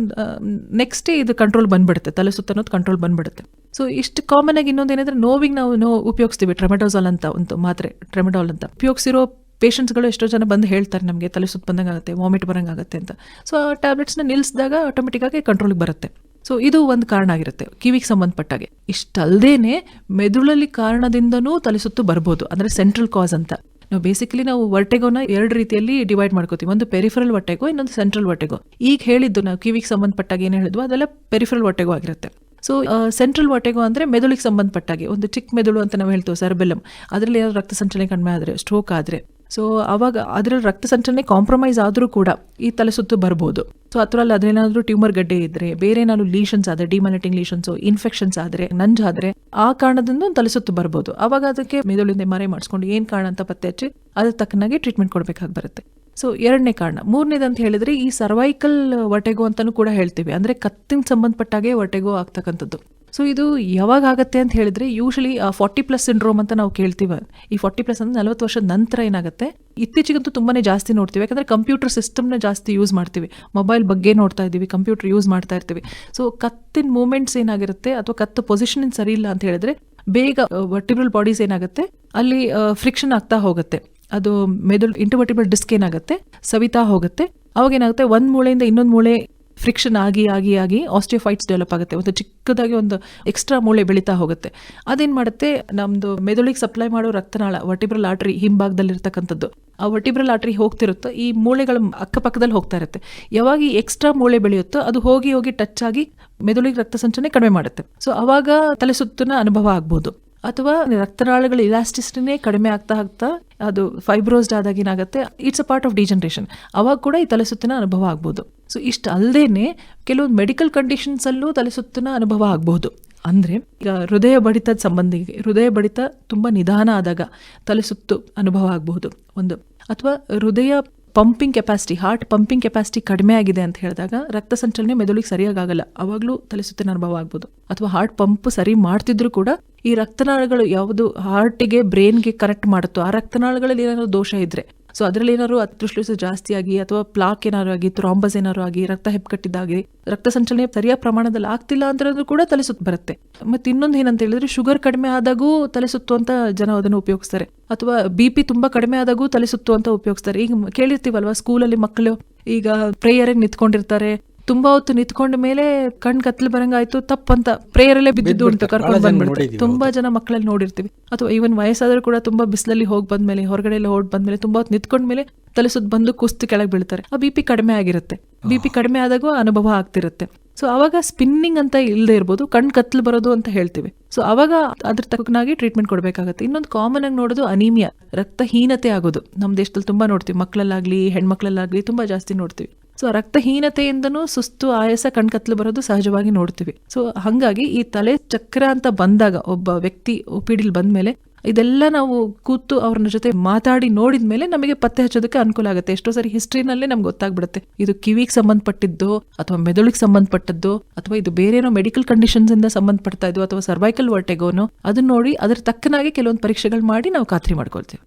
ನೆಕ್ಸ್ಟ್ ಇದು ಕಂಟ್ರೋಲ್ ಬಂದ್ಬಿಡುತ್ತೆ. ತಲೆ ಸುತ್ತ ಅನ್ನೋದು ಕಂಟ್ರೋಲ್ ಬಂದ್ಬಿಡುತ್ತೆ. ಸೊ ಇಷ್ಟು ಕಾಮನ್ ಆಗಿ ಇನ್ನೊಂದು ಏನಂದ್ರೆ ನೋವಿಗೆ ನಾವು ನೋ ಉಪಯೋಗಿಸ್ತೀವಿ ಟ್ರೆಮೆಟೋಸಾಲ್ ಅಂತ ಒಂದು ಮಾತ್ರೆ ಟ್ರೆಮೆಡಾಲ್ ಅಂತ. ಉಪಯೋಗಿಸಿರೋ ಪೇಷಂಟ್ಸ್ಗಳು ಎಷ್ಟೋ ಜನ ಬಂದು ಹೇಳ್ತಾರೆ ನಮಗೆ, ತಲೆ ಸುತ್ತ ಬಂದಂಗೆ ವಾಮಿಟ್ ಬರಂಗೆ ಆಗುತ್ತೆ ಅಂತ. ಸೊ ಆ ಟ್ಯಾಬ್ಲೆಟ್ಸ್ನ ನಿಲ್ಲಿಸಿದಾಗ ಆಟೋಮೆಟಿಕ್ಕಾಗಿ ಕಂಟ್ರೋಲ್ಗೆ ಬರುತ್ತೆ. ಸೊ ಇದು ಒಂದು ಕಾರಣ ಆಗಿರುತ್ತೆ, ಕಿವಿಗೆ ಸಂಬಂಧಪಟ್ಟಾಗೆ. ಇಷ್ಟಲ್ದೇನೆ ಮೆದುಳಲ್ಲಿ ಕಾರಣದಿಂದನೂ ತಲೆ ಸುತ್ತು ಬರ್ಬೋದು, ಅಂದರೆ ಸೆಂಟ್ರಲ್ ಕಾಸ್ ಅಂತ. ನಾವು ಬೇಸಿಕಲಿ ನಾವು ವರ್ಟೆಗೋನ ಎರಡು ರೀತಿಯಲ್ಲಿ ಡಿವೈಡ್ ಮಾಡ್ಕೋತೀವಿ, ಒಂದು ಪೆರಿಫರಲ್ ಹೊಟ್ಟೆಗೋ ಇನ್ನೊಂದು ಸೆಂಟ್ರಲ್ ಹೊಟ್ಟೆಗೋ ಈಗ ಹೇಳಿದ್ದು ನಾವು ಕಿವಿಗೆ ಸಂಬಂಧಪಟ್ಟಾಗ ಏನು ಹೇಳಿದ್ವು, ಅದೆಲ್ಲ ಪೆರಿಫರಲ್ ಹೊಟ್ಟೆಗೋ ಆಗಿರುತ್ತೆ. ಸೊ ಸೆಂಟ್ರಲ್ ಹೊಟ್ಟೆಗೋ ಅಂದರೆ ಮೆದುಳಿಗೆ ಸಂಬಂಧಪಟ್ಟಾಗೆ, ಒಂದು ಚಿಕ್ಕ ಮೆದುಳು ಅಂತ ನಾವು ಹೇಳ್ತೀವಿ ಸರ್ಬೆಲಮ್ ಅದರಲ್ಲಿ ರಕ್ತ ಸಂಚಲನೆ ಕಡಿಮೆ ಆದರೆ ಸ್ಟ್ರೋಕ್ ಆದರೆ ಸೊ ಅವಾಗ ಅದರಲ್ಲಿ ರಕ್ತ ಸಂಚಲನೆ ಕಾಂಪ್ರಮೈಸ್ ಆದರೂ ಕೂಡ ಈ ತಲೆ ಸುತ್ತು ಬರ್ಬೋದು. ಸೊ ಅದರಲ್ಲಿ ಅದೇನಾದರೂ ಟ್ಯೂಮರ್ ಗಡ್ಡೆ ಇದ್ರೆ, ಬೇರೆ ಏನಾದ್ರು ಲೀಷನ್ಸ್ ಆದರೆ ಡಿಮಾನಿಟಿಂಗ್ ಲೀಷನ್ಸ್ ಇನ್ಫೆಕ್ಷನ್ಸ್ ಆದರೆ ನಂಜಾದರೆ ಆ ಕಾರಣದಿಂದ ತಲೆ ಸುತ್ತು ಬರ್ಬೋದು. ಅವಾಗ ಅದಕ್ಕೆ ಮೆದುಳಿಂದ ಮರೆ ಮಾಡಿಸ್ಕೊಂಡು ಏನು ಕಾರಣ ಅಂತ ಪತ್ತೆ ಹಚ್ಚಿ ಅದಕ್ಕೆ ತಕ್ಕನಾಗಿ ಟ್ರೀಟ್ಮೆಂಟ್ ಕೊಡಬೇಕಾಗಿ ಬರುತ್ತೆ. ಸೊ ಎರಡನೇ ಕಾರಣ. ಮೂರನೇದು ಅಂತ ಹೇಳಿದ್ರೆ, ಈ ಸರ್ವೈಕಲ್ ಹೊಟ್ಟೆಗೋ ಅಂತಾನು ಕೂಡ ಹೇಳ್ತೀವಿ. ಅಂದ್ರೆ ಕತ್ತಿನ ಸಂಬಂಧಪಟ್ಟಾಗೆ ಹೊಟ್ಟೆಗೋ ಆಗ್ತಕ್ಕಂಥದ್ದು. ಸೊ ಇದು ಯಾವಾಗ ಆಗುತ್ತೆ ಅಂತ ಹೇಳಿದ್ರೆ ಯೂಶಲಿ ಫಾರ್ಟಿ ಪ್ಲಸ್ ಸಿಂಡ್ರೋಮ್ ಅಂತ ನಾವು ಕೇಳ್ತೀವಿ. ಈ ಫಾರ್ಟಿ ಪ್ಲಸ್ ಅಂದ್ರೆ ನಲವತ್ತು ವರ್ಷದ ನಂತರ ಏನಾಗುತ್ತೆ? ಇತ್ತೀಚೆಗಂತೂ ತುಂಬಾನೇ ಜಾಸ್ತಿ ನೋಡ್ತೀವಿ. ಯಾಕಂದ್ರೆ ಕಂಪ್ಯೂಟರ್ ಸಿಸ್ಟಮ್ನ ಜಾಸ್ತಿ ಯೂಸ್ ಮಾಡ್ತೀವಿ. ಮೊಬೈಲ್ ಬಗ್ಗೆ ನೋಡ್ತಾ ಇದ್ದೀವಿ ಕಂಪ್ಯೂಟರ್ ಯೂಸ್ ಮಾಡ್ತಾ ಇರ್ತೀವಿ. ಸೊ ಕತ್ತಿನ ಮೂಮೆಂಟ್ಸ್ ಏನಾಗಿರುತ್ತೆ ಅಥವಾ ಕತ್ತು ಪೊಸಿಷನ್ ಸರಿ ಇಲ್ಲ ಅಂತ ಹೇಳಿದ್ರೆ, ಬೇಗ ವರ್ಟಿಬ್ರಲ್ ಬಾಡೀಸ್ ಏನಾಗುತ್ತೆ? ಅಲ್ಲಿ ಫ್ರಿಕ್ಷನ್ ಆಗ್ತಾ ಹೋಗುತ್ತೆ. ಅದು ಮೆದುಳು ಇಂಟರ್ವರ್ಟಿಬಲ್ ಡಿಸ್ಕ್ ಏನಾಗುತ್ತೆ? ಸವಿತಾ ಹೋಗುತ್ತೆ. ಅವಾಗ ಏನಾಗುತ್ತೆ ಒಂದು ಮೂಳೆಯಿಂದ ಇನ್ನೊಂದು ಮೂಳೆ ಫ್ರಿಕ್ಷನ್ ಆಗಿ ಆಗಿ ಆಗಿ ಆಸ್ಟಿಯೋಫೈಟ್ಸ್ ಡೆವಲಪ್ ಆಗುತ್ತೆ. ಒಂದು ಚಿಕ್ಕದಾಗಿ ಒಂದು ಎಕ್ಸ್ಟ್ರಾ ಮೂಳೆ ಬೆಳೀತಾ ಹೋಗುತ್ತೆ. ಅದೇನು ಮಾಡುತ್ತೆ? ನಮ್ಮದು ಮೆದುಳಿಗೆ ಸಪ್ಲೈ ಮಾಡೋ ರಕ್ತನಾಳ ವರ್ಟಿಬ್ರಲ್ ಹಿಂಭಾಗದಲ್ಲಿ ಹಿಂಭಾಗದಲ್ಲಿರ್ತಕ್ಕಂಥದ್ದು. ಆ ವರ್ಟಿಬ್ರಲ್ ಆಟ್ರಿ ಹೋಗ್ತಿರುತ್ತೋ. ಈ ಮೂಳೆಗಳ ಅಕ್ಕಪಕ್ಕದಲ್ಲಿ ಹೋಗ್ತಾ ಇರುತ್ತೆ. ಯಾವಾಗ ಈ ಎಕ್ಸ್ಟ್ರಾ ಮೂಳೆ ಬೆಳೆಯುತ್ತೋ ಅದು ಹೋಗಿ ಹೋಗಿ ಟಚ್ ಆಗಿ ಮೆದುಳಿಗೆ ರಕ್ತ ಸಂಚನೆ ಕಡಿಮೆ ಮಾಡುತ್ತೆ. ಸೊ ಅವಾಗ ತಲೆ ಸುತ್ತಿನ ಅನುಭವ ಆಗ್ಬೋದು. ಅಥವಾ ರಕ್ತನಾಳಗಳ ಇಲಾಸ್ಟಿಸಿಟಿನೇ ಕಡಿಮೆ ಆಗ್ತಾ ಆಗ್ತಾ ಅದು ಫೈಬ್ರೋಸ್ಡ್ ಆದಾಗ ಏನಾಗುತ್ತೆ? It's a part of degeneration ಅವಾಗ ಕೂಡ ಈ ತಲೆ ಸುತ್ತಿನ ಅನುಭವ ಆಗ್ಬೋದು. ಸೊ ಇಷ್ಟು ಅಲ್ಲದೇನೆ ಕೆಲವೊಂದು ಮೆಡಿಕಲ್ ಕಂಡೀಷನ್ಸ್ ಅಲ್ಲೂ ತಲೆ ಸುತ್ತಿನ ಅನುಭವ ಆಗ್ಬೋದು. ಅಂದ್ರೆ, ಈಗ ಹೃದಯ ಬಡಿತದ ಸಂಬಂಧಿಗೆ, ಹೃದಯ ಬಡಿತ ತುಂಬಾ ನಿಧಾನ ಆದಾಗ ತಲೆ ಸುತ್ತು ಅನುಭವ ಆಗಬಹುದು ಒಂದು. ಅಥವಾ ಹೃದಯ pumping capacity heart pumping capacity ಕಡಿಮೆ ಆಗಿದೆ ಅಂತ ಹೇಳಿದಾಗ ರಕ್ತ ಸಂಚಲನೆ ಮೆದುಳಿಗೆ ಸರಿಯಾಗಲ್ಲ ಅವಾಗಲೂ ತಲೆ ಸುತ್ತಿನ ಅನುಭವ ಆಗ್ಬೋದು. ಅಥವಾ ಹಾರ್ಟ್ ಪಂಪ್ ಸರಿ ಮಾಡ್ತಿದ್ರು ಕೂಡ ಈ ರಕ್ತನಾಳಗಳು ಯಾವುದು ಹಾರ್ಟಿಗೆ ಬ್ರೈನ್ಗೆ ಕನೆಕ್ಟ್ ಮಾಡುತ್ತೋ, ಆ ರಕ್ತನಾಳಗಳಲ್ಲಿ ಏನಾದರೂ ದೋಷ ಇದ್ರೆ ಸೊ ಅದರಲ್ಲಿ ಏನಾದ್ರು ಅತೃಶ್ಲೇಷ ಜಾಸ್ತಿ ಆಗಿ ಅಥವಾ ಪ್ಲಾಕ್ ಏನಾದ್ರು ಆಗಿ ಥ್ರಾಂಬಸ್ ಏನಾದ್ರು ಆಗಿ, ರಕ್ತ ಹೆಪ್ಪುಕಟ್ಟಿದ್ದಾಗಿ ರಕ್ತ ಸಂಚಲನೆ ಸರಿಯಾದ ಪ್ರಮಾಣದಲ್ಲಿ ಆಗ್ತಿಲ್ಲ ಅಂತಂದ್ರೂ ಕೂಡ ತಲೆ ಸುತ್ತು ಬರುತ್ತೆ. ಮತ್ತೆ ಇನ್ನೊಂದು ಏನಂತ ಹೇಳಿದ್ರೆ ಶುಗರ್ ಕಡಿಮೆ ಆದಾಗೂ ತಲೆ ಸುತ್ತು ಅಂತ ಜನ ಅದನ್ನು ಉಪಯೋಗಿಸ್ತಾರೆ. ಅಥವಾ ಬಿ ಪಿ ತುಂಬಾ ಕಡಿಮೆ ಆದಾಗೂ ತಲೆ ಸುತ್ತು ಅಂತ ಉಪಯೋಗಿಸ್ತಾರೆ. ಈಗ ಕೇಳಿರ್ತೀವಲ್ವಾ ಸ್ಕೂಲಲ್ಲಿ ಮಕ್ಕಳು ಈಗ ಪ್ರೇಯರಿಗೆ ನಿಂತ್ಕೊಂಡಿರ್ತಾರೆ ತುಂಬಾ ಹೊತ್ತು ನಿಂತ್ಕೊಂಡ ಮೇಲೆ ಕಣ್ ಕತ್ಲು ಬರಂಗಾಯ್ತು ತಪ್ಪಂತ ಪ್ರೇಯರ್ ಅಲ್ಲೇ ಬಿದ್ದಿದ್ದು ಅಂತ. ಕರ್ಕೊಂಡು ನೋಡಿದೀವಿ, ತುಂಬಾ ಜನ ಮಕ್ಕಳಲ್ಲಿ ನೋಡಿರ್ತೀವಿ. ಅಥವಾ ಈವನ್ ವಯಸ್ಸಾದ್ರೂ ಕೂಡ ತುಂಬಾ ಬಿಸಿಲಲ್ಲಿ ಹೋಗಿ ಬಂದ್ಮೇಲೆ ಹೊರಗಡೆ ಎಲ್ಲ ಹೊಡ್ ಬಂದ್ಮೇಲೆ ತುಂಬಾ ಹೊತ್ತು ನಿಂತ್ಕೊಂಡ ಮೇಲೆ ತಲೆಸುದ್ ಬಂದು ಕುಸ್ತು ಕೆಳಗೆ ಬೀಳ್ತಾರೆ. ಆ ಬಿ ಪಿ ಕಡಿಮೆ ಆಗಿರುತ್ತೆ. ಬಿ ಪಿ ಕಡಿಮೆ ಆದಾಗೂ ಅನುಭವ ಆಗ್ತಿರುತ್ತೆ. ಸೊ ಅವಾಗ ಸ್ಪಿನ್ನಿಂಗ್ ಅಂತ ಇಲ್ಲದೆ ಇರ್ಬೋದು ಕಣ್ ಕತ್ಲು ಬರೋದು ಅಂತ ಹೇಳ್ತೀವಿ. ಸೊ ಅವಾಗ ಅದ್ರ ತಕ್ಕನಾಗಿ ಟ್ರೀಟ್ಮೆಂಟ್ ಕೊಡಬೇಕಾಗುತ್ತೆ. ಇನ್ನೊಂದು ಕಾಮನ್ ಆಗಿ ನೋಡೋದು ಅನೀಮಿಯಾ ರಕ್ತಹೀನತೆ ಆಗೋದು. ನಮ್ಮ ದೇಶದಲ್ಲಿ ತುಂಬಾ ನೋಡ್ತೀವಿ. ಮಕ್ಕಳಲ್ಲಾಗ್ಲಿ ಹೆಣ್ಮಕ್ಳಲ್ಲಾಗ್ಲಿ ತುಂಬಾ ಜಾಸ್ತಿ ನೋಡ್ತೀವಿ. ಸೊ ರಕ್ತಹೀನತೆಯಿಂದನೂ ಸುಸ್ತು, ಆಯಾಸ ಕಣ್ಕತ್ಲು ಬರೋದು ಸಹಜವಾಗಿ ನೋಡ್ತೀವಿ. ಸೊ ಹಂಗಾಗಿ ಈ ತಲೆ ಚಕ್ರ ಅಂತ ಬಂದಾಗ, ಒಬ್ಬ ವ್ಯಕ್ತಿ ಒಪಿಡಿಲ್ ಬಂದ್ಮೇಲೆ ಇದೆಲ್ಲ ನಾವು ಕೂತು ಅವ್ರನ್ನ ಜೊತೆ ಮಾತಾಡಿ ನೋಡಿದ ಮೇಲೆ ನಮಗೆ ಪತ್ತೆ ಹಚ್ಚೋದಕ್ಕೆ ಅನುಕೂಲ ಆಗುತ್ತೆ. ಎಷ್ಟೋ ಸರಿ ಹಿಸ್ಟ್ರಿನಲ್ಲೇ ನಮ್ಗೆ ಗೊತ್ತಾಗ್ಬಿಡುತ್ತೆ. ಇದು ಕಿವಿಗೆ ಸಂಬಂಧಪಟ್ಟಿದ್ದು, ಅಥವಾ ಮೆದುಳಿಗೆ ಸಂಬಂಧಪಟ್ಟದ್ದು, ಅಥವಾ ಇದು ಬೇರೆ ಏನೋ ಮೆಡಿಕಲ್ ಕಂಡೀಷನ್ಸ್ ಇಂದ ಸಂಬಂಧಪಡ್ತಾ ಇದ್ದು ಅಥವಾ ಸರ್ವೈಕಲ್ ವರ್ಟೆಗೋನು ಅದನ್ನ ನೋಡಿ ಅದ್ರ ತಕ್ಕನಾಗಿ ಕೆಲವೊಂದು ಪರೀಕ್ಷೆಗಳು ಮಾಡಿ ನಾವು ಖಾತ್ರಿ ಮಾಡ್ಕೊಳ್ತೀವಿ.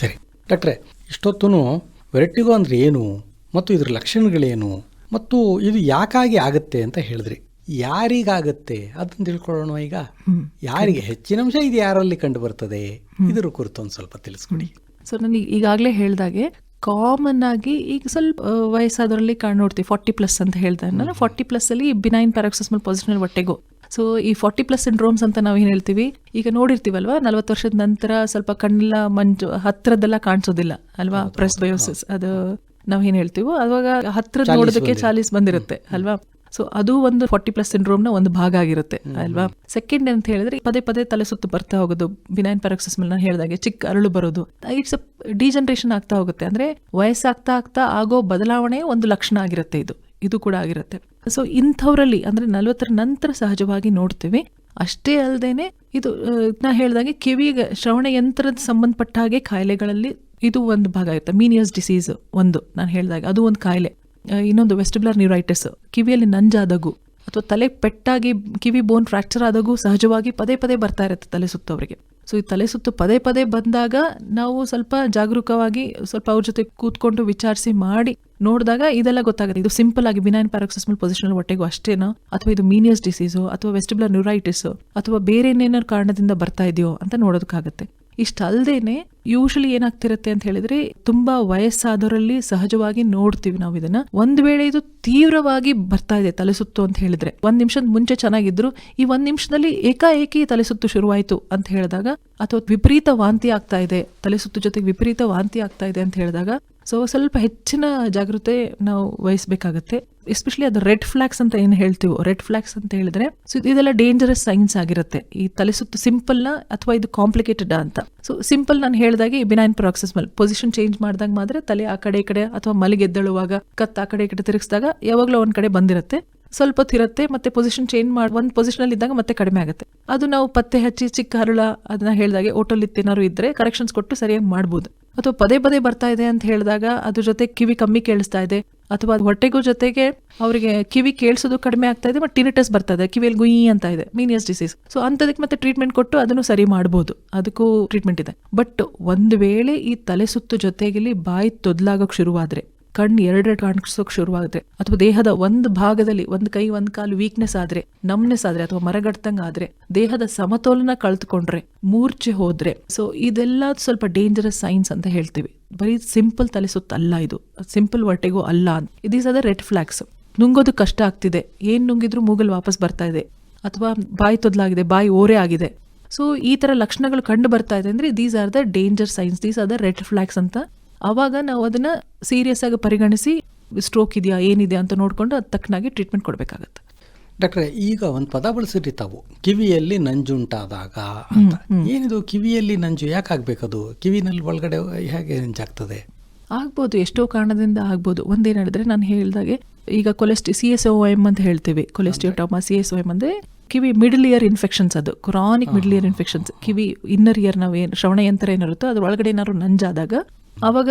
ಸರಿ. ಡಾಕ್ಟ್ರೆ ಇಷ್ಟೊತ್ತು ವೆರೈಟಿಗೋ ಅಂದ್ರೆ ಏನು? ಮತ್ತು ಇದರ ಲಕ್ಷಣಗಳೇನು? ಮತ್ತು ಇದು ಯಾಕಾಗಿ ಆಗುತ್ತೆ ಅಂತ ಹೇಳಿದ್ರಿ. ಯಾರಿಗಾಗತ್ತೆ ಅದನ್ನು ತಿಳ್ಕೊಳ್ಳೋಣ ಈಗ. ಯಾರಿಗೆ ಹೆಚ್ಚಿನ ಅಂಶ ಇದು ಯಾರಲ್ಲಿ ಕಂಡು ಬರ್ತದೆ? ಇದರ ಕುರಿತು ಒಂದು ಸ್ವಲ್ಪ ತಿಳಿಸ್ಕೊಡಿ. ಸೊ ನಾನು ಈಗಾಗಲೇ ಹೇಳಿದಾಗೆ ಕಾಮನ್ ಆಗಿ ಈಗ ಸ್ವಲ್ಪ ವಯಸ್ಸಾದರಲ್ಲಿ ಕಾಣ್ ನೋಡ್ತೀವಿ ಫಾರ್ಟಿ ಪ್ಲಸ್ ಅಂತ ಹೇಳ್ದೆ ನಾನು. ಫಾರ್ಟಿ ಪ್ಲಸ್ ಅಲ್ಲಿ ಬಿನೈನ್ ಪ್ಯಾರಾಕ್ಸಿಸ್ಮಲ್ ಪೊಸಿಷನಲ್ ಹೊಟ್ಟೆಗೋ ಸೊ ಈ ಫಾರ್ಟಿ ಪ್ಲಸ್ ಸಿಂಡ್ರೋಮ್ಸ್ ಅಂತ ನಾವು ಏನು ಹೇಳ್ತೀವಿ? ಈಗ ನೋಡಿರ್ತೀವಲ್ವಾ ನಲ್ವತ್ತು ವರ್ಷದ ನಂತರ ಸ್ವಲ್ಪ ಕಣ್ಣೆಲ್ಲ ಮಂಜು ಹತ್ತಿರದೆಲ್ಲ ಕಾಣಿಸೋದಿಲ್ಲ ಅಲ್ವಾ? ಪ್ರೆಸ್ ಬಯೋಸಿಸ್ ಅದು ನಾವ್ ಏನ್ ಹೇಳ್ತೀವೋ ಅವಾಗ ಹತ್ರ ನೋಡೋದಕ್ಕೆ ಚಾಲೀಸ್ ಬಂದಿರುತ್ತೆ ಅಲ್ವಾ? ಸೊ ಅದು ಒಂದು ಫಾರ್ಟಿ ಪ್ಲಸ್ ಸಿಂಡ್ರೋಮ್ನ ನ ಒಂದು ಭಾಗ ಆಗಿರುತ್ತೆ ಅಲ್ವಾ? ಸೆಕೆಂಡ್ ಅಂತ ಹೇಳಿದ್ರೆ ಪದೇ ಪದೇ ತಲೆ ಸುತ್ತು ಬರ್ತಾ ಹೋಗೋದು ಬಿನೈನ್ ಪ್ಯಾರಾಕ್ಸಿಸ್ಮಲ್ ನಾನು ಹೇಳಿದಾಗೆ ಚಿಕ್ಕ ಅರಳು ಬರೋದು. ಇಟ್ಸ್ ಡಿಜನರೇಷನ್ ಆಗ್ತಾ ಹೋಗುತ್ತೆ. ಅಂದ್ರೆ ವಯಸ್ಸಾಗ್ತಾ ಆಗ್ತಾ ಆಗೋ ಬದಲಾವಣೆ ಒಂದು ಲಕ್ಷಣ ಆಗಿರುತ್ತೆ ಇದು. ಇದು ಕೂಡ ಆಗಿರುತ್ತೆ. ಸೊ ಇಂಥವ್ರಲ್ಲಿ ಅಂದ್ರೆ ನಲವತ್ತರ ನಂತರ ಸಹಜವಾಗಿ ನೋಡ್ತೀವಿ. ಅಷ್ಟೇ ಅಲ್ಲದೇನೆ ಇದು ನಾ ಹೇಳ್ದಾಗೆ ಕಿವಿಗೆ ಶ್ರವಣ ಯಂತ್ರದ ಸಂಬಂಧಪಟ್ಟ ಹಾಗೆ ಕಾಯಿಲೆಗಳಲ್ಲಿ ಇದು ಒಂದು ಭಾಗ ಇರುತ್ತೆ ಮೀನಿಯಸ್ ಡಿಸೀಸ್ ಒಂದು ನಾನು ಹೇಳಿದಾಗ. ಅದು ಒಂದು ಕಾಯಿಲೆ. ಇನ್ನೊಂದು ವೆಸ್ಟಿಬ್ಯುಲರ್ ನ್ಯೂರೈಟಿಸ್. ಕಿವಿಯಲ್ಲಿ ನಂಜಾದಾಗೂ ಅಥವಾ ತಲೆ ಪೆಟ್ಟಾಗಿ ಕಿವಿ ಬೋನ್ ಫ್ರಾಕ್ಚರ್ ಆದಾಗೂ ಸಹಜವಾಗಿ ಪದೇ ಪದೇ ಬರ್ತಾ ಇರುತ್ತೆ ತಲೆ ಸುತ್ತು ಅವರಿಗೆ. ಸೊ ಈ ತಲೆ ಸುತ್ತು ಪದೇ ಪದೇ ಬಂದಾಗ ನಾವು ಸ್ವಲ್ಪ ಜಾಗರೂಕವಾಗಿ ಸ್ವಲ್ಪ ಅವ್ರ ಜೊತೆ ಕೂತ್ಕೊಂಡು ವಿಚಾರಿಸಿ ಮಾಡಿ ನೋಡಿದಾಗ ಇದೆಲ್ಲ ಗೊತ್ತಾಗುತ್ತೆ. ಇದು ಸಿಂಪಲ್ ಆಗಿ ಬಿನೈನ್ ಪ್ಯಾರಾಕ್ಸಿಸ್ಮಲ್ ಪೊಸಿಷನಲ್ ಹೊಟ್ಟೆಗೂ ಅಷ್ಟೇನೋ? ಅಥವಾ ಇದು ಮೀನಿಯಸ್ ಡಿಸೀಸು? ಅಥವಾ ವೆಸ್ಟಿಬ್ಯುಲರ್ ನ್ಯೂರೈಟಿಸ್? ಅಥವಾ ಬೇರೆ ಏನೇನೋ ಕಾರಣದಿಂದ ಬರ್ತಾ ಇದೆಯೋ ಅಂತ ನೋಡೋದಕ್ಕಾಗತ್ತೆ. ಇಷ್ಟಲ್ದೇನೆ ಯೂಶಲಿ ಏನಾಗ್ತಿರತ್ತೆ ಅಂತ ಹೇಳಿದ್ರೆ ತುಂಬಾ ವಯಸ್ಸಾದವರಲ್ಲಿ ಸಹಜವಾಗಿ ನೋಡ್ತೀವಿ ನಾವು ಇದನ್ನ. ಒಂದ್ ವೇಳೆ ಇದು ತೀವ್ರವಾಗಿ ಬರ್ತಾ ಇದೆ ತಲೆ ಸುತ್ತು ಅಂತ ಹೇಳಿದ್ರೆ, ಒಂದ್ ನಿಮಿಷದ ಮುಂಚೆ ಚೆನ್ನಾಗಿದ್ರು, ಈ ಒಂದ್ ನಿಮಿಷದಲ್ಲಿ ಏಕಾಏಕಿ ತಲೆ ಸುತ್ತು ಶುರುವಾಯ್ತು ಅಂತ ಹೇಳಿದಾಗ, ಅಥವಾ ವಿಪರೀತ ವಾಂತಿ ಆಗ್ತಾ ಇದೆ ತಲೆ ಸುತ್ತು ಜೊತೆಗೆ ವಿಪರೀತ ವಾಂತಿ ಆಗ್ತಾ ಇದೆ ಅಂತ ಹೇಳಿದಾಗ ಸೊ ಸ್ವಲ್ಪ ಹೆಚ್ಚಿನ ಜಾಗೃತೆ ನಾವು ವಹಿಸಬೇಕಾಗತ್ತೆ. ಎಸ್ಪೆಷಲಿ ಅದು ರೆಡ್ ಫ್ಲಾಕ್ಸ್ ಅಂತ ಏನು ಹೇಳ್ತೀವೋ ರೆಡ್ ಫ್ಲಾಕ್ಸ್ ಅಂತ ಹೇಳಿದ್ರೆ ಸೊ ಇದೆಲ್ಲ ಡೇಂಜರಸ್ ಸೈನ್ಸ್ ಆಗಿರುತ್ತೆ. ಈ ತಲೆ ಸುತ್ತು ಸಿಂಪಲ್ನ ಅಥವಾ ಇದು ಕಾಂಪ್ಲಿಕೇಟೆಡ್ ಅಂತ. ಸೊ ಸಿಂಪಲ್ ನಾನು ಹೇಳಿದಾಗೆ ಬಿನೈನ್ ಪ್ರಾಕ್ಸಿಸ್ಮಲ್ ಪೊಸಿಷನ್ ಚೇಂಜ್ ಮಾಡಿದಾಗ ಮಾತ್ರ ತಲೆ ಆ ಕಡೆ ಈ ಕಡೆ ಅಥವಾ ಮಲಗೆದ್ದಳುವಾಗ ಕತ್ ಆ ಕಡೆ ಈ ಕಡೆ ತಿರುಗಿಸಿದಾಗ ಯಾವಾಗಲೂ ಒಂದು ಕಡೆ ಬಂದಿರುತ್ತೆ. ಸ್ವಲ್ಪ ಹೊತ್ತಿರುತ್ತೆ, ಮತ್ತೆ ಪೊಸಿಷನ್ ಚೇಂಜ್ ಮಾಡಿ, ಒಂದು ಪೊಸಿಷನ್ ಇದ್ದಾಗ ಮತ್ತೆ ಕಡಿಮೆ ಆಗುತ್ತೆ. ಅದು ನಾವು ಪತ್ತೆ ಹಚ್ಚಿ, ಚಿಕ್ಕ ಹರಳ ಅದನ್ನ ಹೇಳಿದಾಗೆ ಓಟೋಲಿತ್ ಏನಾದ್ರು ಇದ್ರೆ ಕರೆಕ್ಷನ್ಸ್ ಕೊಟ್ಟು ಸರಿಯಾಗಿ ಮಾಡ್ಬೋದು. ಅಥವಾ ಪದೇ ಪದೇ ಬರ್ತಾ ಇದೆ ಅಂತ ಹೇಳಿದಾಗ ಅದ್ರ ಜೊತೆ ಕಿವಿ ಕಮ್ಮಿ ಕೇಳಿಸ್ತಾ ಇದೆ. ಅಥವಾ ಹೊಟ್ಟೆಗೂ ಜೊತೆಗೆ ಅವರಿಗೆ ಕಿವಿ ಕೇಳಿಸೋದು ಕಡಿಮೆ ಆಗ್ತಾ ಇದೆ ಮತ್ತೆ ಟಿನಿಟಸ್ ಬರ್ತಾ ಇದೆ, ಕಿವಿಯಲ್ಲಿ ಗುಯಿ ಅಂತ ಇದೆ ಮೀನಿಯಸ್ ಡಿಸೀಸ್ ಸೊ ಅಂತದಕ್ಕೆ ಮತ್ತೆ ಟ್ರೀಟ್ಮೆಂಟ್ ಕೊಟ್ಟು ಅದನ್ನು ಸರಿ ಮಾಡ್ಬೋದು. ಅದಕ್ಕೂ ಟ್ರೀಟ್ಮೆಂಟ್ ಇದೆ. ಬಟ್ ಒಂದು ವೇಳೆ ಈ ತಲೆ ಸುತ್ತು ಜೊತೆಗೆ ಬಾಯಿ ತೊದಲಾಗೋಕೆ ಶುರುವಾದ್ರೆ ಕಣ್ಣು ಎರಡೆರಡು ಕಾಣಿಸೋಕೆ ಶುರುವಾಗುತ್ತೆ. ಅಥವಾ ದೇಹದ ಒಂದು ಭಾಗದಲ್ಲಿ ಒಂದು ಕೈ, ಒಂದು ಕಾಲು ವೀಕ್ನೆಸ್ ಆದ್ರೆ ನಮ್ನೆಸ್ ಆದ್ರೆ ಅಥವಾ ಮರಗಡ್ತಂಗ್ ಆದ್ರೆ, ದೇಹದ ಸಮತೋಲನ ಕಳೆದುಕೊಂಡ್ರೆ ಮೂರ್ಛೆ ಹೋದ್ರೆ. ಸೊ ಇದೆಲ್ಲ ಸ್ವಲ್ಪ ಡೇಂಜರಸ್ ಸೈನ್ಸ್ ಅಂತ ಹೇಳ್ತೀವಿ. ಬರೀ ಸಿಂಪಲ್ ತಲೆ ಸುತ್ತಲ್ಲ ಇದು. ಸಿಂಪಲ್ ಹೊಟ್ಟೆಗೂ ಅಲ್ಲ ಇದೀಸ್ ಅದ ರೆಡ್ ಫ್ಲಾಗ್ಸ್ ನುಂಗೋದು ಕಷ್ಟ ಆಗ್ತಿದೆ. ಏನ್ ನುಂಗಿದ್ರು ಮೂಗಲ್ ವಾಪಸ್ ಬರ್ತಾ ಇದೆ. ಅಥವಾ ಬಾಯಿ ತೊದ್ಲಾಗಿದೆ, ಬಾಯಿ ಓರೆ ಆಗಿದೆ. ಸೊ ಈ ತರ ಲಕ್ಷಣಗಳು ಕಂಡು ಬರ್ತಾ ಇದೆ ಅಂದ್ರೆ these are the danger signs these are the red flags ಅಂತ ಅವಾಗ ನಾವು ಅದನ್ನ ಸೀರಿಯಸ್ ಆಗಿ ಪರಿಗಣಿಸಿ ಸ್ಟ್ರೋಕ್ ಇದೆಯಾ ಏನಿದೆ ಅಂತ ನೋಡಿಕೊಂಡು ಅದು ತಕ್ಕನಾಗಿ ಟ್ರೀಟ್ಮೆಂಟ್ ಕೊಡಬೇಕಾಗತ್ತೆ. ಡಾಕ್ಟ್ರೆ ಈಗ ಒಂದು ಪದ ಬಳಸಿರಿ ತಾವು. ಕಿವಿಯಲ್ಲಿ ನಂಜುಂಟಾದಾಗ ಅಂತ. ಏನಿದು? ಕಿವಿಯಲ್ಲಿ ನಂಜು ಯಾಕೆ ಅದು ಕಿವಿನಲ್ಲಿ ಒಳಗಡೆ ಹೇಗೆ ನಂಜಾಗ್ತದೆ? ಆಗ್ಬೋದು ಎಷ್ಟೋ ಕಾರಣದಿಂದ ಆಗ್ಬೋದು. ಒಂದೇನು ಹೇಳಿದ್ರೆ ನಾನು ಹೇಳಿದಾಗೆ ಈಗ ಕೊಲೆಸ್ಟಿ ಸಿ ಎಸ್ ಒ ಎಂ ಅಂತ ಹೇಳ್ತೀವಿ. Cholesteatoma C S O M ಅಂದರೆ ಕಿವಿ ಮಿಡಲ್ ಇಯರ್ ಇನ್ಫೆಕ್ಷನ್ಸ್ ಅದು. ಕ್ರಾನಿಕ್ ಮಿಡಲ್ ಇಯರ್ ಇನ್ಫೆಕ್ಷನ್ಸ್ ಕಿವಿ ಇನ್ನರ್ ಇಯರ್ ನಾವು ಏನು ಶ್ರವಣ ಯಂತ್ರ ಏನಿರುತ್ತೋ ಅದ್ರ ಒಳಗಡೆ ಏನಾದ್ರು ನಂಜಾದಾಗ ಅವಾಗ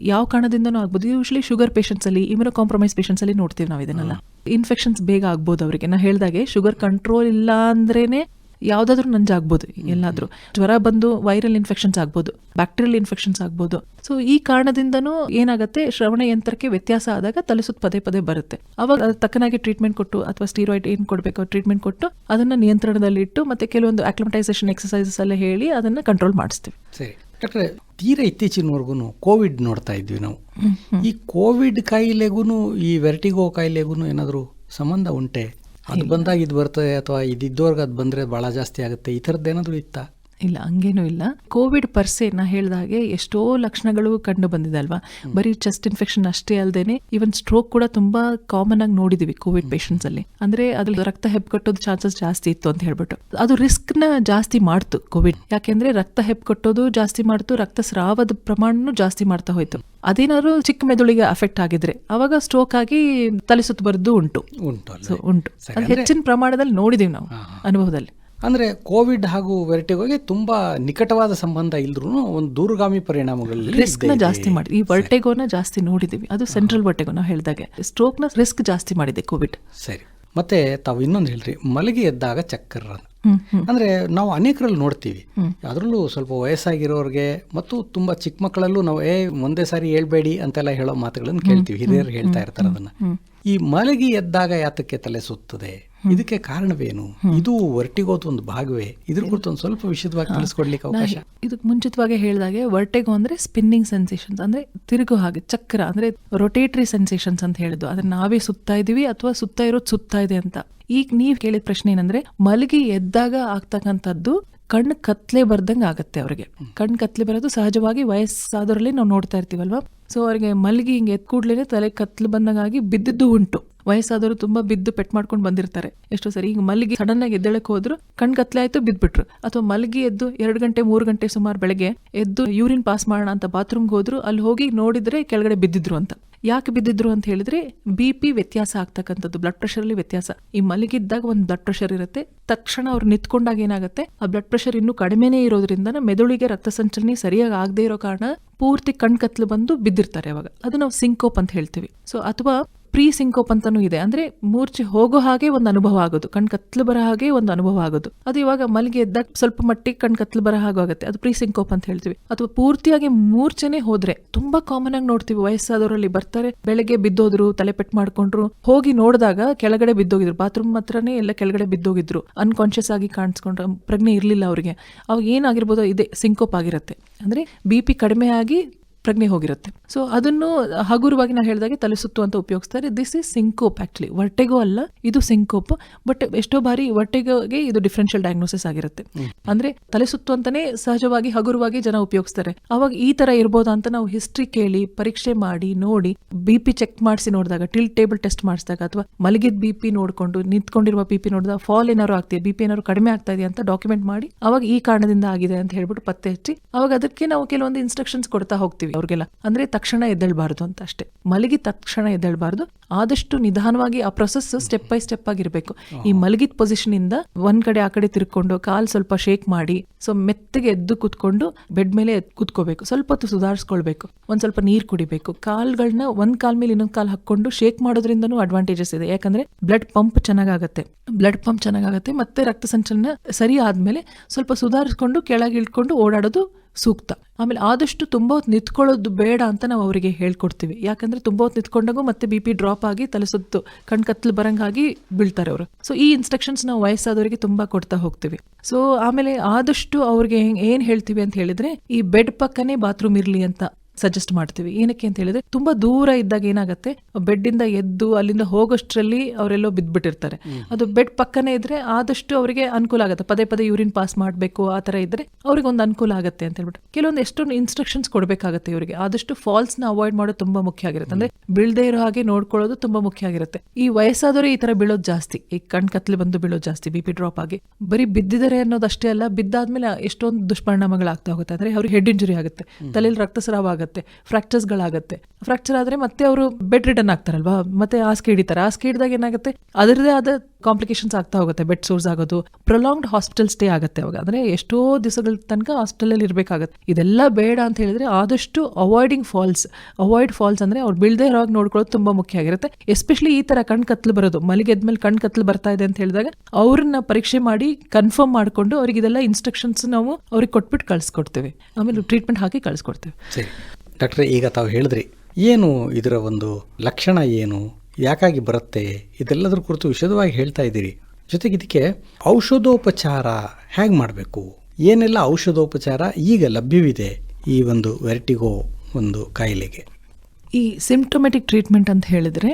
ಯಾವ ಕಾರಣದಿಂದನೂ ಆಗ್ಬೋದು. ಯೂಶ್ವಲಿ ಶುಗರ್ ಪೇಷಂಟ್ಸ್ ಅಲ್ಲಿ ಇಮ್ಯೂನೋ ಕಾಂಪ್ರಮೈಸ್ ಪೇಷಂಟ್ಸ್ ಅಲ್ಲಿ ನೋಡ್ತೀವಿ ನಾವು ಇದನ್ನೆಲ್ಲ. ಇನ್ಫೆಕ್ಷನ್ಸ್ ಬೇಗ ಆಗ್ಬೋದು ಅವರಿಗೆ. ನಾ ಹೇಳಿದಾಗೆ ಶುಗರ್ ಕಂಟ್ರೋಲ್ ಇಲ್ಲ ಅಂದ್ರೇನೆ ಯಾವ್ದಾದ್ರು ನಂಜಾಗ್ಬೋದು ಎಲ್ಲಾದರೂ. ಜ್ವರ ಬಂದು ವೈರಲ್ ಇನ್ಫೆಕ್ಷನ್ಸ್ ಆಗ್ಬೋದು ಬ್ಯಾಕ್ಟೀರಿಯಲ್ ಇನ್ಫೆಕ್ಷನ್ಸ್ ಆಗ್ಬೋದು. ಸೊ ಈ ಕಾರಣದಿಂದನೂ ಏನಾಗುತ್ತೆ ಶ್ರವಣ ಯಂತ್ರಕ್ಕೆ ವ್ಯತ್ಯಾಸ ಆದಾಗ ತಲೆಸುತ್ತ ಪದೇ ಪದೇ ಬರುತ್ತೆ. ಅವಾಗ ಅದ್ ತಕ್ಕನಾಗಿ ಟ್ರೀಟ್ಮೆಂಟ್ ಕೊಟ್ಟು ಅಥವಾ ಸ್ಟೀರಾಯ್ಡ್ ಏನ್ ಕೊಡಬೇಕು ಟ್ರೀಟ್ಮೆಂಟ್ ಕೊಟ್ಟು ಅದನ್ನ ನಿಯಂತ್ರಣದಲ್ಲಿ ಇಟ್ಟು ಮತ್ತೆ ಕೆಲವೊಂದು ಅಕ್ಲಮಟೈಸೇಷನ್ ಎಕ್ಸಸೈಸಸ್ ಎಲ್ಲ ಹೇಳಿ ಅದನ್ನ ಕಂಟ್ರೋಲ್ ಮಾಡಿಸ್ತೀವಿ. ಸರಿ. ಡಾಕ್ಟ್ರೆ ತೀರಾ ಇತ್ತೀಚಿನವರೆಗೂ ಕೋವಿಡ್ ನೋಡ್ತಾ ಇದ್ವಿ ನಾವು. ಈ ಕೋವಿಡ್ ಕಾಯಿಲೆಗೂ ಈ ವೆರಟಿಗೋ ಕಾಯಿಲೆಗೂ ಏನಾದರೂ ಸಂಬಂಧ ಉಂಟೆ? ಅದು ಬಂದಾಗ ಇದು ಬರ್ತದೆ ಅಥವಾ ಇದಿದ್ದವ್ರಿಗೆ ಅದು ಬಂದರೆ ಭಾಳ ಜಾಸ್ತಿ ಆಗುತ್ತೆ? ಈ ಥರದ್ದು ಏನಾದರೂ ಇತ್ತಾ? ಇಲ್ಲ ಹಂಗೇನೂ ಇಲ್ಲ. ಕೋವಿಡ್ ಪರ್ಸೆ ನಾ ಹೇಳ್ದಾಗೆ ಎಷ್ಟೋ ಲಕ್ಷಣಗಳು ಕಂಡು ಬಂದಿದೆ ಅಲ್ವಾ? ಬರೀ ಚೆಸ್ಟ್ ಇನ್ಫೆಕ್ಷನ್ ಅಷ್ಟೇ ಅಲ್ಲದೆ ಈವನ್ ಸ್ಟ್ರೋಕ್ ಕೂಡ ತುಂಬಾ ಕಾಮನ್ ಆಗಿ ನೋಡಿದೀವಿ ಕೋವಿಡ್ ಪೇಷಂಟ್ಸ್ ಅಲ್ಲಿ. ಅಂದ್ರೆ ಅದ್ರಲ್ಲಿ ರಕ್ತ ಹೆಪ್ಪುಗಟ್ಟೋದು ಚಾನ್ಸಸ್ ಜಾಸ್ತಿ ಇತ್ತು ಅಂತ ಹೇಳ್ಬಿಟ್ಟು. ಅದು ರಿಸ್ಕ್ನ ಜಾಸ್ತಿ ಮಾಡ್ತು ಕೋವಿಡ್ ಯಾಕೆಂದ್ರೆ ರಕ್ತ ಹೆಪ್ಪುಗಟ್ಟೋದು ಜಾಸ್ತಿ ಮಾಡ್ತು ರಕ್ತಸ್ರಾವದ ಪ್ರಮಾಣನು ಜಾಸ್ತಿ ಮಾಡ್ತಾ ಹೋಯ್ತು. ಅದೇನಾದ್ರು ಚಿಕ್ಕ ಮೆದುಳಿಗೆ ಅಫೆಕ್ಟ್ ಆಗಿದ್ರೆ ಅವಾಗ ಸ್ಟ್ರೋಕ್ ಆಗಿ ತಲೆ ಸುತ್ತ ಬರೆದು ಉಂಟು. ಉಂಟು ಹೆಚ್ಚಿನ ಪ್ರಮಾಣದಲ್ಲಿ ನೋಡಿದೀವಿ ನಾವು ಅನುಭವದಲ್ಲಿ. ಅಂದರೆ ಕೋವಿಡ್ ಹಾಗೂ ವೆರ್ಟಿಗೋಗೆ ತುಂಬ ನಿಕಟವಾದ ಸಂಬಂಧ ಇಲ್ದ್ರೂ ಒಂದು ದೂರಗಾಮಿ ಪರಿಣಾಮಗಳಲ್ಲಿ ರಿಸ್ಕ್ನ ಜಾಸ್ತಿ ಮಾಡಿ. ಈ ವರ್ಟೆಗೋನ ಜಾಸ್ತಿ ನೋಡಿದೀವಿ. ಅದು ಸೆಂಟ್ರಲ್ ವರ್ಟೆಗೋನ ಹೇಳಿದಾಗೆ. ಸ್ಟ್ರೋಕ್ನ ರಿಸ್ಕ್ ಜಾಸ್ತಿ ಮಾಡಿದೆ ಕೋವಿಡ್. ಸರಿ. ಮತ್ತೆ ತಾವು ಇನ್ನೊಂದು ಹೇಳ್ರಿ. ಮಲಗಿ ಎದ್ದಾಗ ಚಕ್ಕರ್ ಅಂದ್ರೆ ನಾವು ಅನೇಕರಲ್ಲಿ ನೋಡ್ತೀವಿ. ಅದರಲ್ಲೂ ಸ್ವಲ್ಪ ವಯಸ್ಸಾಗಿರೋರಿಗೆ ಮತ್ತು ತುಂಬಾ ಚಿಕ್ಕ ಮಕ್ಕಳಲ್ಲೂ ನಾವು ಏ ಒಂದೇ ಸಾರಿ ಹೇಳ್ಬೇಡಿ ಅಂತೆಲ್ಲ ಹೇಳೋ ಮಾತುಗಳನ್ನು ಕೇಳ್ತೀವಿ. ಹಿರಿಯರು ಹೇಳ್ತಾ ಇರ್ತಾರೆ ಅದನ್ನ. ಈ ಮಲಗಿ ಎದ್ದಾಗ ಯಾತಕ್ಕೆ ತಲೆ ಸುತ್ತದೆ ಇದಕ್ಕೆ ಕಾರಣವೇನು? ಇದು ಒರ್ಟಿಗೋದ ಒಂದು ಭಾಗವೇ? ಇದ್ರ ಕುರಿತು ಒಂದು ಸ್ವಲ್ಪ ವಿಶದವಾಗಿ ತಿಳಿಸ್ಕೊಡ್ಲಿಕ್ಕೆ ಅವಕಾಶ. ಇದಕ್ಕೆ ಮುಂಚಿತವಾಗಿ ಹೇಳಿದಾಗೆ ವರ್ಟೆಗೋ ಅಂದ್ರೆ ಸ್ಪಿನ್ನಿಂಗ್ ಸೆನ್ಸೇಷನ್ಸ್ ಅಂದ್ರೆ ತಿರುಗು ಹಾಗೆ ಚಕ್ರ ಅಂದ್ರೆ ರೊಟೇಟರಿ ಸೆನ್ಸೇಷನ್ಸ್ ಅಂತ ಹೇಳಿದ್ದು. ಅದ್ರ ನಾವೇ ಸುತ್ತಾ ಇದೀವಿ ಅಥವಾ ಸುತ್ತ ಇರೋದು ಸುತ್ತಾ ಇದೆ ಅಂತ. ಈಗ ನೀವ್ ಕೇಳಿದ ಪ್ರಶ್ನೆ ಏನಂದ್ರೆ ಮಲಗಿ ಎದ್ದಾಗ ಆಗ್ತಕ್ಕಂಥದ್ದು ಕಣ್ಣು ಕತ್ಲೆ ಬರ್ದಂಗೆ ಆಗುತ್ತೆ ಅವ್ರಿಗೆ. ಕಣ್ಣು ಕತ್ಲೆ ಬರೋದು ಸಹಜವಾಗಿ ವಯಸ್ಸಾದವರಲ್ಲಿ ನಾವು ನೋಡ್ತಾ ಇರ್ತೀವಲ್ವಾ? ಸೊ ಅವ್ರಿಗೆ ಮಲಗಿ ಹಿಂಗೆ ಎತ್ ಕೂಡ್ಲೇ ತಲೆ ಕತ್ಲು ಬಂದಂಗಾಗಿ ಬಿದ್ದಿದ್ದು ಉಂಟು. ವಯಸ್ಸಾದವರು ತುಂಬಾ ಬಿದ್ದು ಪೆಟ್ ಮಾಡ್ಕೊಂಡು ಬಂದಿರ್ತಾರೆ. ಎಷ್ಟೋ ಸರಿ ಈಗ ಮಲಗಿ ಸಡನ್ ಆಗಿ ಎದ್ದೇಳಕ್ ಹೋದ್ರು ಕಣ್ ಕತ್ಲೆ ಆಯ್ತು, ಬಿದ್ಬಿಟ್ರು. ಅಥವಾ ಮಲಗಿ ಎದ್ದು ಎರಡು ಗಂಟೆ, ಮೂರು ಗಂಟೆ ಸುಮಾರು ಬೆಳಗ್ಗೆ ಎದ್ದು ಯೂರಿನ್ ಪಾಸ್ ಮಾಡೋಣ ಅಂತ ಬಾತ್ರೂಮ್ಗೆ ಹೋದ್ರು, ಅಲ್ಲಿ ಹೋಗಿ ನೋಡಿದ್ರೆ ಕೆಳಗಡೆ ಬಿದ್ದಿದ್ರು ಅಂತ. ಯಾಕೆ ಬಿದ್ದಿದ್ರು ಅಂತ ಹೇಳಿದ್ರೆ ಬಿ ಪಿ ವ್ಯತ್ಯಾಸ ಆಗ್ತಕ್ಕಂಥದ್ದು ಬ್ಲಡ್ ಪ್ರೆಷರ್ ಅಲ್ಲಿ ವ್ಯತ್ಯಾಸ. ಈ ಮಲಗಿದ್ದಾಗ ಒಂದು ಬ್ಲಡ್ ಪ್ರೆಷರ್ ಇರುತ್ತೆ. ತಕ್ಷಣ ಅವ್ರು ನಿಂತ್ಕೊಂಡಾಗ ಏನಾಗುತ್ತೆ? ಆ ಬ್ಲಡ್ ಪ್ರೆಷರ್ ಇನ್ನೂ ಕಡಿಮೆನೇ ಇರೋದ್ರಿಂದ ಮೆದುಳಿಗೆ ರಕ್ತ ಸಂಚಲನೆ ಸರಿಯಾಗಿ ಆಗದೆ ಇರೋ ಕಾರಣ ಪೂರ್ತಿ ಕಣ್ಕತ್ಲು ಬಂದು ಬಿದ್ದಿರ್ತಾರೆ ಅವಾಗ. ಅದು ನಾವು ಸಿಂಕೋಪ್ ಅಂತ ಹೇಳ್ತೀವಿ. ಸೊ ಅಥವಾ ಪ್ರೀ ಸಿಂಕೋಪ್ ಅಂತಾನೂ ಇದೆ. ಅಂದ್ರೆ ಮೂರ್ಛೆ ಹೋಗೋ ಹಾಗೆ ಒಂದು ಅನುಭವ ಆಗೋದು. ಕಣ್ ಕತ್ಲು ಬರೋ ಹಾಗೆ ಒಂದು ಅನುಭವ ಆಗೋದು. ಅದು ಇವಾಗ ಮಲ್ಗೆ ಎದ್ದಾಗ ಸ್ವಲ್ಪ ಮಟ್ಟಿಗೆ ಕಣ್ ಕತ್ಲು ಬರೋ ಹಾಗೆ ಆಗುತ್ತೆ. ಅದು ಪ್ರೀ ಸಿಂಕೋಪ್ ಅಂತ ಹೇಳ್ತೀವಿ. ಅಥವಾ ಪೂರ್ತಿಯಾಗಿ ಮೂರ್ಛೆನೆ ಹೋದ್ರೆ ತುಂಬಾ ಕಾಮನ್ ಆಗಿ ನೋಡ್ತೀವಿ. ವಯಸ್ಸಾದವರಲ್ಲಿ ಬರ್ತಾರೆ, ಬೆಳಗ್ಗೆ ಬಿದ್ದೋದ್ರು, ತಲೆ ಮಾಡ್ಕೊಂಡ್ರು, ಹೋಗಿ ನೋಡಿದಾಗ ಕೆಳಗಡೆ ಬಿದ್ದೋಗಿದ್ರು. ಬಾತ್ರೂಮ್ ಹತ್ರನೇ ಎಲ್ಲ ಕೆಳಗಡೆ ಬಿದ್ದೋಗಿದ್ರು. ಅನ್ಕಾನ್ಶಿಯಸ್ ಆಗಿ ಕಾಣಿಸ್ಕೊಂಡ್ರು. ಪ್ರಜ್ಞೆ ಇರಲಿಲ್ಲ ಅವ್ರಿಗೆ. ಅವಾಗ ಏನಾಗಿರ್ಬೋದು, ಇದೆ ಸಿಂಕೋಪ್ ಆಗಿರುತ್ತೆ. ಅಂದ್ರೆ ಬಿ ಪಿ ಕಡಿಮೆ ಆಗಿ ಪ್ರಜ್ಞೆ ಹೋಗಿರುತ್ತೆ. ಸೊ ಅದನ್ನು ಹಗುರವಾಗಿ ನಾವು ಹೇಳಿದಾಗೆ ತಲೆ ಸುತ್ತು ಅಂತ ಉಪಯೋಗಿಸ್ತಾರೆ. This is syncope actually vertigo ಅಲ್ಲ ಇದು ಸಿಂಕೋಪ್ ಬಟ್ ಎಷ್ಟೋ ಬಾರಿ ವರ್ಟೆಗೋಗೆ ಇದು ಡಿಫ್ರೆನ್ಷಿಯಲ್ ಡಯಾಗ್ನೋಸಿಸ್ ಆಗಿರುತ್ತೆ. ಅಂದ್ರೆ ತಲೆ ಸುತ್ತು ಅಂತಾನೆ ಸಹಜವಾಗಿ ಹಗುರವಾಗಿ ಜನ ಉಪಯೋಗಿಸ್ತಾರೆ. ಅವಾಗ ಈ ತರ ಇರ್ಬೋದಾ ಅಂತ ನಾವು ಹಿಸ್ಟ್ರಿ ಕೇಳಿ ಪರೀಕ್ಷೆ ಮಾಡಿ ನೋಡಿ ಬಿ ಪಿ ಚೆಕ್ ಮಾಡಿಸಿ ನೋಡಿದಾಗ ಟಿಲ್ ಟೇಬಲ್ ಟೆಸ್ಟ್ ಮಾಡಿಸಿದಾಗ ಅಥವಾ ಮಲಗಿದ ಬಿ ಪಿ ನೋಡಿಕೊಂಡು ನಿಂತ್ಕೊಂಡಿರುವ ಬಿ ಪಿ ನೋಡಿದಾಗ ಫಾಲ್ ಏನಾದ್ರು ಆಗ್ತಿದೆ ಬಿ ಪಿ ಏನಾದ್ರು ಕಡಿಮೆ ಆಗ್ತಾ ಇದೆ ಅಂತ ಡಾಕ್ಯುಮೆಂಟ್ ಮಾಡಿ ಅವಾಗ ಈ ಕಾರಣದಿಂದ ಆಗಿದೆ ಅಂತ ಹೇಳ್ಬಿಟ್ಟು ಪತ್ತೆ ಹಚ್ಚಿ ಅವಾಗ ಅದಕ್ಕೆ ನಾವು ಕೆಲವೊಂದು ಇನ್ಸ್ಟ್ರಕ್ಷನ್ಸ್ ಕೊಡ್ತಾ ಹೋಗ್ತೀವಿ. ಅವ್ರಿಗೆಲ್ಲ ಅಂದ್ರೆ ತಕ್ಷಣ ಎದ್ದೇಳ್ಬಾರ್ದು ಅಂತ ಅಷ್ಟೇ. ಮಲಗಿದ ತಕ್ಷಣ ಎದ್ದೇಳ್ಬಾರ್ದು. ಆದಷ್ಟು ನಿಧಾನವಾಗಿ ಆ ಪ್ರೊಸೆಸ್ ಸ್ಟೆಪ್ ಬೈ ಸ್ಟೆಪ್ ಆಗಿರ್ಬೇಕು. ಈ ಮಲಗಿದ ಪೊಸಿಷನ್ ಇಂದ ಒಂದ್ ಕಡೆ ಆ ಕಡೆ ತಿರ್ಕೊಂಡು ಕಾಲ್ ಸ್ವಲ್ಪ ಶೇಕ್ ಮಾಡಿ ಸೊ ಮೆತ್ತಗೆ ಎದ್ದು ಕುತ್ಕೊಂಡು ಬೆಡ್ ಮೇಲೆ ಎದ್ದು ಕುತ್ಕೋಬೇಕು. ಸ್ವಲ್ಪ ಹೊತ್ತು ಸುಧಾರಿಸ್ಕೊಳ್ಬೇಕು. ಒಂದ್ ಸ್ವಲ್ಪ ನೀರ್ ಕುಡಿಬೇಕು. ಕಾಲ್ಗಳನ್ನ ಒಂದ್ ಕಾಲ್ ಮೇಲೆ ಇನ್ನೊಂದ್ ಕಾಲ್ ಹಾಕೊಂಡು ಶೇಕ್ ಮಾಡೋದ್ರಿಂದನೂ ಅಡ್ವಾಂಟೇಜಸ್ ಇದೆ. ಯಾಕಂದ್ರೆ ಬ್ಲಡ್ ಪಂಪ್ ಚೆನ್ನಾಗಾಗತ್ತೆ. ಬ್ಲಡ್ ಪಂಪ್ ಚೆನ್ನಾಗಾಗತ್ತೆ ಮತ್ತೆ ರಕ್ತ ಸಂಚಲನ ಸರಿ ಆದ್ಮೇಲೆ ಸ್ವಲ್ಪ ಸುಧಾರಿಸ್ಕೊಂಡು ಕೆಳಗೆ ಇಳ್ಕೊಂಡು ಓಡಾಡೋದು ಸೂಕ್ತ. ಆಮೇಲೆ ಆದಷ್ಟು ತುಂಬ ಹೊತ್ತು ನಿಂತ್ಕೊಳ್ಳೋದು ಬೇಡ ಅಂತ ನಾವು ಅವರಿಗೆ ಹೇಳ್ಕೊಡ್ತೀವಿ. ಯಾಕಂದ್ರೆ ತುಂಬ ಹೊತ್ತು ನಿಂತ್ಕೊಂಡಾಗ ಮತ್ತೆ ಬಿ ಪಿ ಡ್ರಾಪ್ ಆಗಿ ತಲೆ ಸುತ್ತು, ಕಣ್ ಕತ್ಲು ಬರಂಗಾಗಿ ಬೀಳ್ತಾರೆ ಅವರು. ಸೊ ಈ ಇನ್ಸ್ಟ್ರಕ್ಷನ್ಸ್ ನಾವು ವಯಸ್ಸಾದವರಿಗೆ ತುಂಬಾ ಕೊಡ್ತಾ ಹೋಗ್ತೀವಿ. ಸೊ ಆಮೇಲೆ ಆದಷ್ಟು ಅವ್ರಿಗೆ ಏನ್ ಹೇಳ್ತೀವಿ ಅಂತ ಹೇಳಿದ್ರೆ, ಈ ಬೆಡ್ ಪಕ್ಕನೇ ಬಾತ್ರೂಮ್ ಇರ್ಲಿ ಅಂತ. ಸಜೆಸ್ಟ್ ಮಾಡ್ತೀವಿ. ಏನಕ್ಕೆ ಅಂತ ಹೇಳಿದ್ರೆ ತುಂಬಾ ದೂರ ಇದ್ದಾಗ ಏನಾಗುತ್ತೆ ಬೆಡ್ ಇಂದ ಎದ್ದು ಅಲ್ಲಿಂದ ಹೋಗೋಷ್ಟರಲ್ಲಿ ಅವರೆಲ್ಲೋ ಬಿದ್ದ್ಬಿಟ್ಟಿರ್ತಾರೆ ಅದು ಬೆಡ್ ಪಕ್ಕನೆ ಇದ್ರೆ ಆದಷ್ಟು ಅವರಿಗೆ ಅನುಕೂಲ ಆಗುತ್ತೆ. ಪದೇ ಪದೇ ಯೂರಿನ್ ಪಾಸ್ ಮಾಡಬೇಕು ಆ ತರ ಇದ್ರೆ ಅವ್ರಿಗೆ ಒಂದು ಅನುಕೂಲ ಆಗುತ್ತೆ ಅಂತ ಹೇಳ್ಬಿಟ್ಟು. ಕೆಲವೊಂದು ಎಷ್ಟೊಂದು ಇನ್ಸ್ಟ್ರಕ್ಷನ್ಸ್ ಕೊಡಬೇಕಾಗುತ್ತೆ ಇವರಿಗೆ. ಆದಷ್ಟು ಫಾಲ್ಸ್ನ ಅವಾಯ್ಡ್ ಮಾಡೋದು ತುಂಬಾ ಮುಖ್ಯ ಆಗಿರುತ್ತೆ. ಅಂದ್ರೆ ಬೀಳದೆ ಇರೋ ಹಾಗೆ ನೋಡ್ಕೊಳ್ಳೋದು ತುಂಬಾ ಮುಖ್ಯ ಆಗಿರುತ್ತೆ. ಈ ವಯಸ್ಸಾದವರು ಈ ತರ ಬೀಳೋದು ಜಾಸ್ತಿ. ಈ ಕಣ್ ಕತ್ಲೆ ಬಂದು ಬೀಳೋದು ಜಾಸ್ತಿ ಬಿ ಪಿ ಡ್ರಾಪ್ ಆಗಿ. ಬರೀ ಬಿದ್ದಿದ್ದಾರೆ ಅನ್ನೋದಷ್ಟೇ ಅಲ್ಲ ಬಿದ್ದಾದ್ಮೇಲೆ ಎಷ್ಟೊಂದು ದುಷ್ಪರಿಣಾಮಗಳಾಗ್ತಾ ಹೋಗುತ್ತೆ. ಅಂದ್ರೆ ಅವ್ರಿಗೆ ಹೆಡ್ ಇಂಜುರಿ ಆಗುತ್ತೆ. ತಲೆಯಲ್ಲಿ ರಕ್ತಸ್ರಾವ ಆಗುತ್ತೆ. ಫ್ರಾಕ್ಚರ್ಸ್ಗಳಾಗುತ್ತೆ ಫ್ರಾಕ್ಚರ್ ಆದ್ರೆ ಮತ್ತೆ ಅವರು ಬೆಡ್ ರಿಟರ್ನ್ ಆಗ್ತಾರಲ್ವಾ? ಮತ್ತೆ ಹಾಸಿಗೆ ಹಿಡಿತಾರೆ. ಹಾಸಿಗೆ ಹಿಡಿದಾಗ ಏನಾಗುತ್ತೆ? ಅದರದೇ ಆದ ಕಾಂಪ್ಲಿಕೇಶನ್ಸ್ ಆಗ್ತಾ ಹೋಗುತ್ತೆ ಬೆಡ್ ಸೋರ್ಸ್ ಆಗೋದು ಪ್ರೊಲಾಂಗ್ಡ್ ಹಾಸ್ಪಿಟಲ್ ಸ್ಟೇ ಆಗುತ್ತೆ ಅವಾಗ. ಅಂದರೆ ಎಷ್ಟೋ ದಿವಸಗಳ ತನಕ ಹಾಸ್ಪಿಟಲ್ ಅಲ್ಲಿ ಇರಬೇಕಾಗುತ್ತೆ. ಇದೆಲ್ಲ ಬೇಡ ಅಂತ ಹೇಳಿದ್ರೆ ಆದಷ್ಟು ಅವಾಯ್ಡಿಂಗ್ ಫಾಲ್ಸ್ ಅವಾಯ್ಡ್ ಫಾಲ್ಸ್ ಅಂದ್ರೆ ಅವ್ರು ಬೀಳದೆ ಇರೋವಾಗ ನೋಡ್ಕೊಳ್ಳೋದು ತುಂಬಾ ಮುಖ್ಯ ಆಗಿರುತ್ತೆ. ಎಸ್ಪೆಷಲಿ ಈ ತರ ಕಣ್ ಕತ್ಲು ಬರೋದು. ಮಲಗೆದ್ಮೇಲೆ ಕಣ್ ಕತ್ಲು ಬರ್ತಾ ಇದೆ ಅಂತ ಹೇಳಿದಾಗ ಅವ್ರನ್ನ ಪರೀಕ್ಷೆ ಮಾಡಿ ಕನ್ಫರ್ಮ್ ಮಾಡಿಕೊಂಡು ಅವ್ರಿಗೆ ಇದೆಲ್ಲ ಇನ್ಸ್ಟ್ರಕ್ಷನ್ಸ್ ನಾವು ಅವ್ರಿಗೆ ಕೊಟ್ಬಿಟ್ಟು ಕಳ್ಸಿಕೊಡ್ತೇವೆ. ಆಮೇಲೆ ಟ್ರೀಟ್ಮೆಂಟ್ ಹಾಕಿ ಕಳ್ಸಿಕೊಡ್ತೇವೆ. ಡಾಕ್ಟ್ರೆ, ಈಗ ತಾವು ಹೇಳಿದ್ರಿ, ಏನು ಇದರ ಒಂದು ಲಕ್ಷಣ ಏನು, ಯಾಕಾಗಿ ಬರುತ್ತೆ, ಇದೆಲ್ಲದರ ಕುರಿತು ವಿಶದವಾಗಿ ಹೇಳ್ತಾ ಇದ್ದೀರಿ. ಜೊತೆಗೆ ಇದಕ್ಕೆ ಔಷಧೋಪಚಾರ ಹೇಗೆ ಮಾಡಬೇಕು? ಏನೆಲ್ಲ ಔಷಧೋಪಚಾರ ಈಗ ಲಭ್ಯವಿದೆ ಈ ಒಂದು ವೆರಟಿಗೋ ಒಂದು ಕಾಯಿಲೆಗೆ? ಈ ಸಿಂಪ್ಟೊಮೆಟಿಕ್ ಟ್ರೀಟ್ಮೆಂಟ್ ಅಂತ ಹೇಳಿದ್ರೆ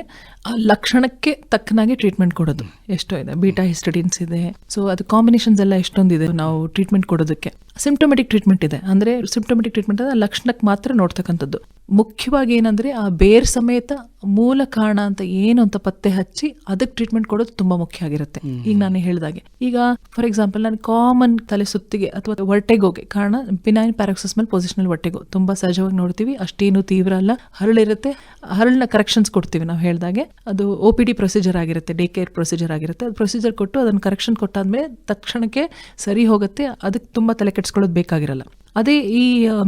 ಲಕ್ಷಣಕ್ಕೆ ತಕ್ಕನಾಗಿ ಟ್ರೀಟ್ಮೆಂಟ್ ಕೊಡೋದು. ಎಷ್ಟೋ ಇದೆ. ಬೀಟಾ ಹಿಸ್ಟಡಿನ್ಸ್ ಇದೆ. ಸೊ ಅದು ಕಾಂಬಿನೇಷನ್ಸ್ ಎಲ್ಲ ಎಷ್ಟೊಂದಿದೆ ನಾವು ಟ್ರೀಟ್ಮೆಂಟ್ ಕೊಡೋದಕ್ಕೆ. ಸಿಂಪ್ಟೊಮೆಟಿಕ್ ಟ್ರೀಟ್ಮೆಂಟ್ ಇದೆ. ಅಂದ್ರೆ ಸಿಂಪ್ಟೊಮೆಟಿಕ್ ಟ್ರೀಟ್ಮೆಂಟ್ ಅಂದ್ರೆ ಲಕ್ಷಣಕ್ಕೆ ಮಾತ್ರ ನೋಡ್ತಕ್ಕಂಥದ್ದು. ಮುಖ್ಯವಾಗಿ ಏನಂದ್ರೆ ಆ ಬೇರ್ ಸಮೇತ ಮೂಲ ಕಾರಣ ಅಂತ ಏನು ಅಂತ ಪತ್ತೆ ಹಚ್ಚಿ ಅದಕ್ಕೆ ಟ್ರೀಟ್ಮೆಂಟ್ ಕೊಡೋದು ತುಂಬಾ ಮುಖ್ಯ ಆಗಿರುತ್ತೆ. ಈಗ ನಾನು ಹೇಳಿದಾಗೆ. ಈಗ ಫಾರ್ ಎಕ್ಸಾಂಪಲ್ ನಾನು ಕಾಮನ್ ತಲೆ ಸುತ್ತಿಗೆ ಅಥವಾ ಹೊಟ್ಟೆಗೋಗೆ ಕಾರಣ ಬಿನೈನ್ ಪ್ಯಾರಾಕ್ಸಿಸ್ಮಲ್ ಪೊಸಿಷನಲ್ ಹೊಟ್ಟೆಗೋ ತುಂಬಾ ಸಹಜವಾಗಿ ನೋಡ್ತೀವಿ. ಅಷ್ಟೇನು ತೀವ್ರ ಅಲ್ಲ. ಹರಳಿರುತ್ತೆ. ಹರಳನ್ನ ಕರೆಕ್ಷನ್ಸ್ ಕೊಡ್ತೀವಿ ನಾವು ಹೇಳ್ದಾಗೆ. ಅದು ಒ ಪಿ ಡಿ ಪ್ರೊಸೀಜರ್ ಆಗಿರುತ್ತೆ ಡೇ ಕೇರ್ ಪ್ರೊಸೀಜರ್ ಆಗಿರುತ್ತೆ. ಅದು ಪ್ರೊಸೀಜರ್ ಕೊಟ್ಟು ಅದನ್ನು ಕರೆಕ್ಷನ್ ಕೊಟ್ಟಾದ್ಮೇಲೆ ತಕ್ಷಣಕ್ಕೆ ಸರಿ ಹೋಗುತ್ತೆ. ಅದಕ್ಕೆ ತುಂಬ ತಲೆ ಕೆಡ್ಸ್ಕೊಳ್ಳೋದು ಬೇಕಾಗಿರಲ್ಲ. ಅದೇ ಈ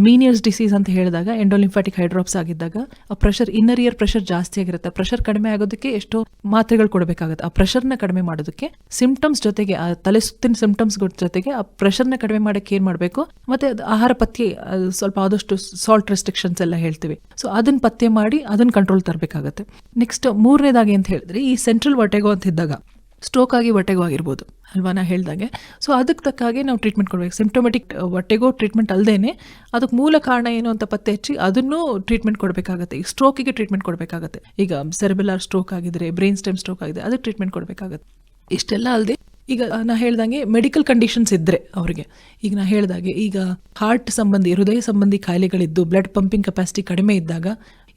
ಮೀನಿಯರ್ಸ್ ಡಿಸೀಸ್ ಅಂತ ಹೇಳಿದಾಗ ಎಂಡೋಲಿಂಫಾಟಿಕ್ ಹೈಡ್ರಾಪ್ಸ್ ಆಗಿದ್ದಾಗ ಆ ಪ್ರೆಷರ್ ಇನ್ನರ್ ಇಯರ್ ಪ್ರೆಷರ್ ಜಾಸ್ತಿ ಆಗಿರುತ್ತೆ. ಪ್ರೆಷರ್ ಕಡಿಮೆ ಆಗೋದಕ್ಕೆ ಎಷ್ಟೋ ಮಾತ್ರೆಗಳು ಕೊಡಬೇಕಾಗುತ್ತೆ. ಆ ಪ್ರೆಷರ್ನ ಕಡಿಮೆ ಮಾಡೋದಕ್ಕೆ ಸಿಂಪ್ಟಮ್ಸ್ ಜೊತೆಗೆ, ಆ ತಲೆ ಸುತ್ತಿನ ಸಿಂಪ್ಟಮ್ಸ್ ಜೊತೆಗೆ ಆ ಪ್ರೆಷರ್ನ ಕಡಿಮೆ ಮಾಡಕ್ಕೆ ಏನು ಮಾಡಬೇಕು? ಮತ್ತೆ ಆಹಾರ ಪಥ್ಯೆ ಸ್ವಲ್ಪ ಆದಷ್ಟು ಸಾಲ್ಟ್ ರೆಸ್ಟ್ರಿಕ್ಷನ್ಸ್ ಎಲ್ಲ ಹೇಳ್ತೀವಿ. ಸೊ ಅದನ್ನ ಪತ್ತೆ ಮಾಡಿ ಅದನ್ನ ಕಂಟ್ರೋಲ್ ತರಬೇಕಾಗುತ್ತೆ. ನೆಕ್ಸ್ಟ್ ಮೂರನೇದಾಗಿ ಅಂತ ಹೇಳಿದ್ರೆ ಈ ಸೆಂಟ್ರಲ್ ವಟೆಗೋ ಅಂತ ಇದ್ದಾಗ ಸ್ಟ್ರೋಕ್ ಆಗಿ ಹೊಟ್ಟೆಗೂ ಆಗಿರ್ಬೋದು ಅಲ್ವಾ ನಾ ಹೇಳಿದಾಗೆ. ಸೊ ಅದಕ್ಕೆ ತಕ್ಕ ಹಾಗೆ ನಾವು ಟ್ರೀಟ್ಮೆಂಟ್ ಕೊಡಬೇಕು. ಸಿಂಪ್ಟೊಮೆಟಿಕ್ ಹೊಟ್ಟೆಗೋ ಟ್ರೀಟ್ಮೆಂಟ್ ಅಲ್ಲದೇ ಅದಕ್ಕೆ ಮೂಲ ಕಾರಣ ಏನು ಅಂತ ಪತ್ತೆ ಹಚ್ಚಿ ಅದನ್ನು ಟ್ರೀಟ್ಮೆಂಟ್ ಕೊಡಬೇಕಾಗತ್ತೆ. ಈಗ ಸ್ಟ್ರೋಕಿಗೆ ಟ್ರೀಟ್ಮೆಂಟ್ ಕೊಡಬೇಕಾಗತ್ತೆ. ಈಗ ಸೆರೆಬೆಲಾರ್ ಸ್ಟ್ರೋಕ್ ಆಗಿದ್ರೆ ಬ್ರೈನ್ ಸ್ಟೆಮ್ ಸ್ಟ್ರೋಕ್ ಆಗಿದೆ ಅದಕ್ಕೆ ಟ್ರೀಟ್ಮೆಂಟ್ ಕೊಡಬೇಕಾಗತ್ತೆ. ಇಷ್ಟೆಲ್ಲ ಅಲ್ಲದೆ ಈಗ ನಾ ಹೇಳ್ದಂಗೆ ಮೆಡಿಕಲ್ ಕಂಡೀಷನ್ಸ್ ಇದ್ದರೆ ಅವರಿಗೆ. ಈಗ ನಾ ಹೇಳ್ದಾಗೆ ಈಗ ಹಾರ್ಟ್ ಸಂಬಂಧಿ, ಹೃದಯ ಸಂಬಂಧಿ ಕಾಯಿಲೆಗಳಿದ್ದು ಬ್ಲಡ್ ಪಂಪಿಂಗ್ ಕೆಪಾಸಿಟಿ ಕಡಿಮೆ ಇದ್ದಾಗ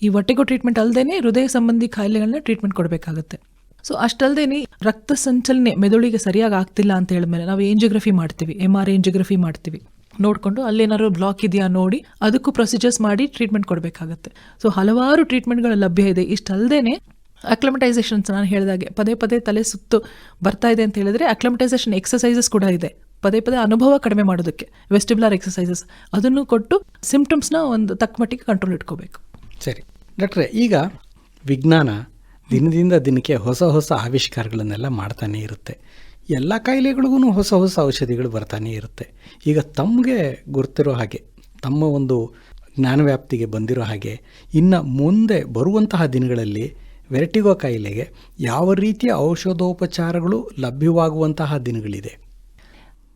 ಈ ಹೊಟ್ಟೆಗೋ ಟ್ರೀಟ್ಮೆಂಟ್ ಅಲ್ಲದೇ ಹೃದಯ ಸಂಬಂಧಿ ಕಾಯಿಲೆಗಳನ್ನ ಟ್ರೀಟ್ಮೆಂಟ್ ಕೊಡಬೇಕಾಗತ್ತೆ. ಸೊ ಅಷ್ಟಲ್ದೇನೆ ರಕ್ತ ಸಂಚಲನೆ ಮೆದುಳಿಗೆ ಸರಿಯಾಗಿ ಆಗ್ತಿಲ್ಲ ಅಂತ ಹೇಳಿದ್ಮೇಲೆ ನಾವು ಏಂಜಿಯೋಗ್ರಫಿ ಮಾಡ್ತೀವಿ? ಎಂ ಆರ್ ಏಂಜಿಯೋಗ್ರಫಿ ಮಾಡ್ತೀವಿ? ನೋಡ್ಕೊಂಡು ಅಲ್ಲೇನಾದ್ರು ಬ್ಲಾಕ್ ಇದೆಯಾ ನೋಡಿ ಅದಕ್ಕೂ ಪ್ರೊಸೀಜರ್ಸ್ ಮಾಡಿ ಟ್ರೀಟ್ಮೆಂಟ್ ಕೊಡಬೇಕಾಗತ್ತೆ. ಸೊ ಹಲವಾರು ಟ್ರೀಟ್ಮೆಂಟ್ಗಳು ಲಭ್ಯ ಇದೆ. ಇಷ್ಟಲ್ದೇನೆ ಅಕ್ಲಮಟೈಸೇಷನ್ಸ್ ನಾನು ಹೇಳಿದಾಗೆ ಪದೇ ಪದೇ ತಲೆ ಸುತ್ತು ಬರ್ತಾ ಇದೆ ಅಂತ ಹೇಳಿದ್ರೆ ಅಕ್ಲಮಟೈಸೇಷನ್ ಎಕ್ಸಸೈಸಸ್ ಕೂಡ ಇದೆ. ಪದೇ ಪದೇ ಅನುಭವ ಕಡಿಮೆ ಮಾಡೋದಕ್ಕೆ ವೆಸ್ಟಿಬ್ಯುಲರ್ ಎಕ್ಸಸೈಸಸ್ ಅದನ್ನು ಕೊಟ್ಟು ಸಿಂಪ್ಟಮ್ಸ್ನ ಒಂದು ತಕ್ಕ ಮಟ್ಟಿಗೆ ಕಂಟ್ರೋಲ್ ಇಟ್ಕೋಬೇಕು. ಸರಿ. ಡಾಕ್ಟ್ರೆ, ಈಗ ವಿಜ್ಞಾನ ದಿನದಿಂದ ದಿನಕ್ಕೆ ಹೊಸ ಹೊಸ ಆವಿಷ್ಕಾರಗಳನ್ನೆಲ್ಲ ಮಾಡ್ತಾನೇ ಇರುತ್ತೆ. ಎಲ್ಲ ಕಾಯಿಲೆಗಳಿಗೂ ಹೊಸ ಹೊಸ ಔಷಧಿಗಳು ಬರ್ತಾನೆ ಇರುತ್ತೆ. ಈಗ ತಮಗೆ ಗೊತ್ತಿರೋ ಹಾಗೆ, ತಮ್ಮ ಒಂದು ಜ್ಞಾನವ್ಯಾಪ್ತಿಗೆ ಬಂದಿರೋ ಹಾಗೆ, ಇನ್ನು ಮುಂದೆ ಬರುವಂತಹ ದಿನಗಳಲ್ಲಿ ವೆರಟಿಗೋ ಕಾಯಿಲೆಗೆ ಯಾವ ರೀತಿಯ ಔಷಧೋಪಚಾರಗಳು ಲಭ್ಯವಾಗುವಂತಹ ದಿನಗಳಿದೆ?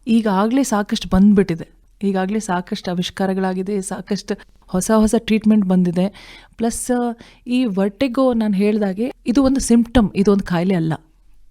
ಈಗಾಗಲೇ ಸಾಕಷ್ಟು ಬಂದ್ಬಿಟ್ಟಿದೆ. ಈಗಾಗಲೇ ಸಾಕಷ್ಟು ಆವಿಷ್ಕಾರಗಳಾಗಿದೆ, ಸಾಕಷ್ಟು ಹೊಸ ಹೊಸ ಟ್ರೀಟ್ಮೆಂಟ್ ಬಂದಿದೆ. ಪ್ಲಸ್ ಈ ವರ್ಟೆಗೋ ನಾನು ಹೇಳಿದಾಗೆ ಇದು ಒಂದು ಸಿಂಪ್ಟಮ್ ಇದು ಒಂದು ಕಾಯಿಲೆ ಅಲ್ಲ.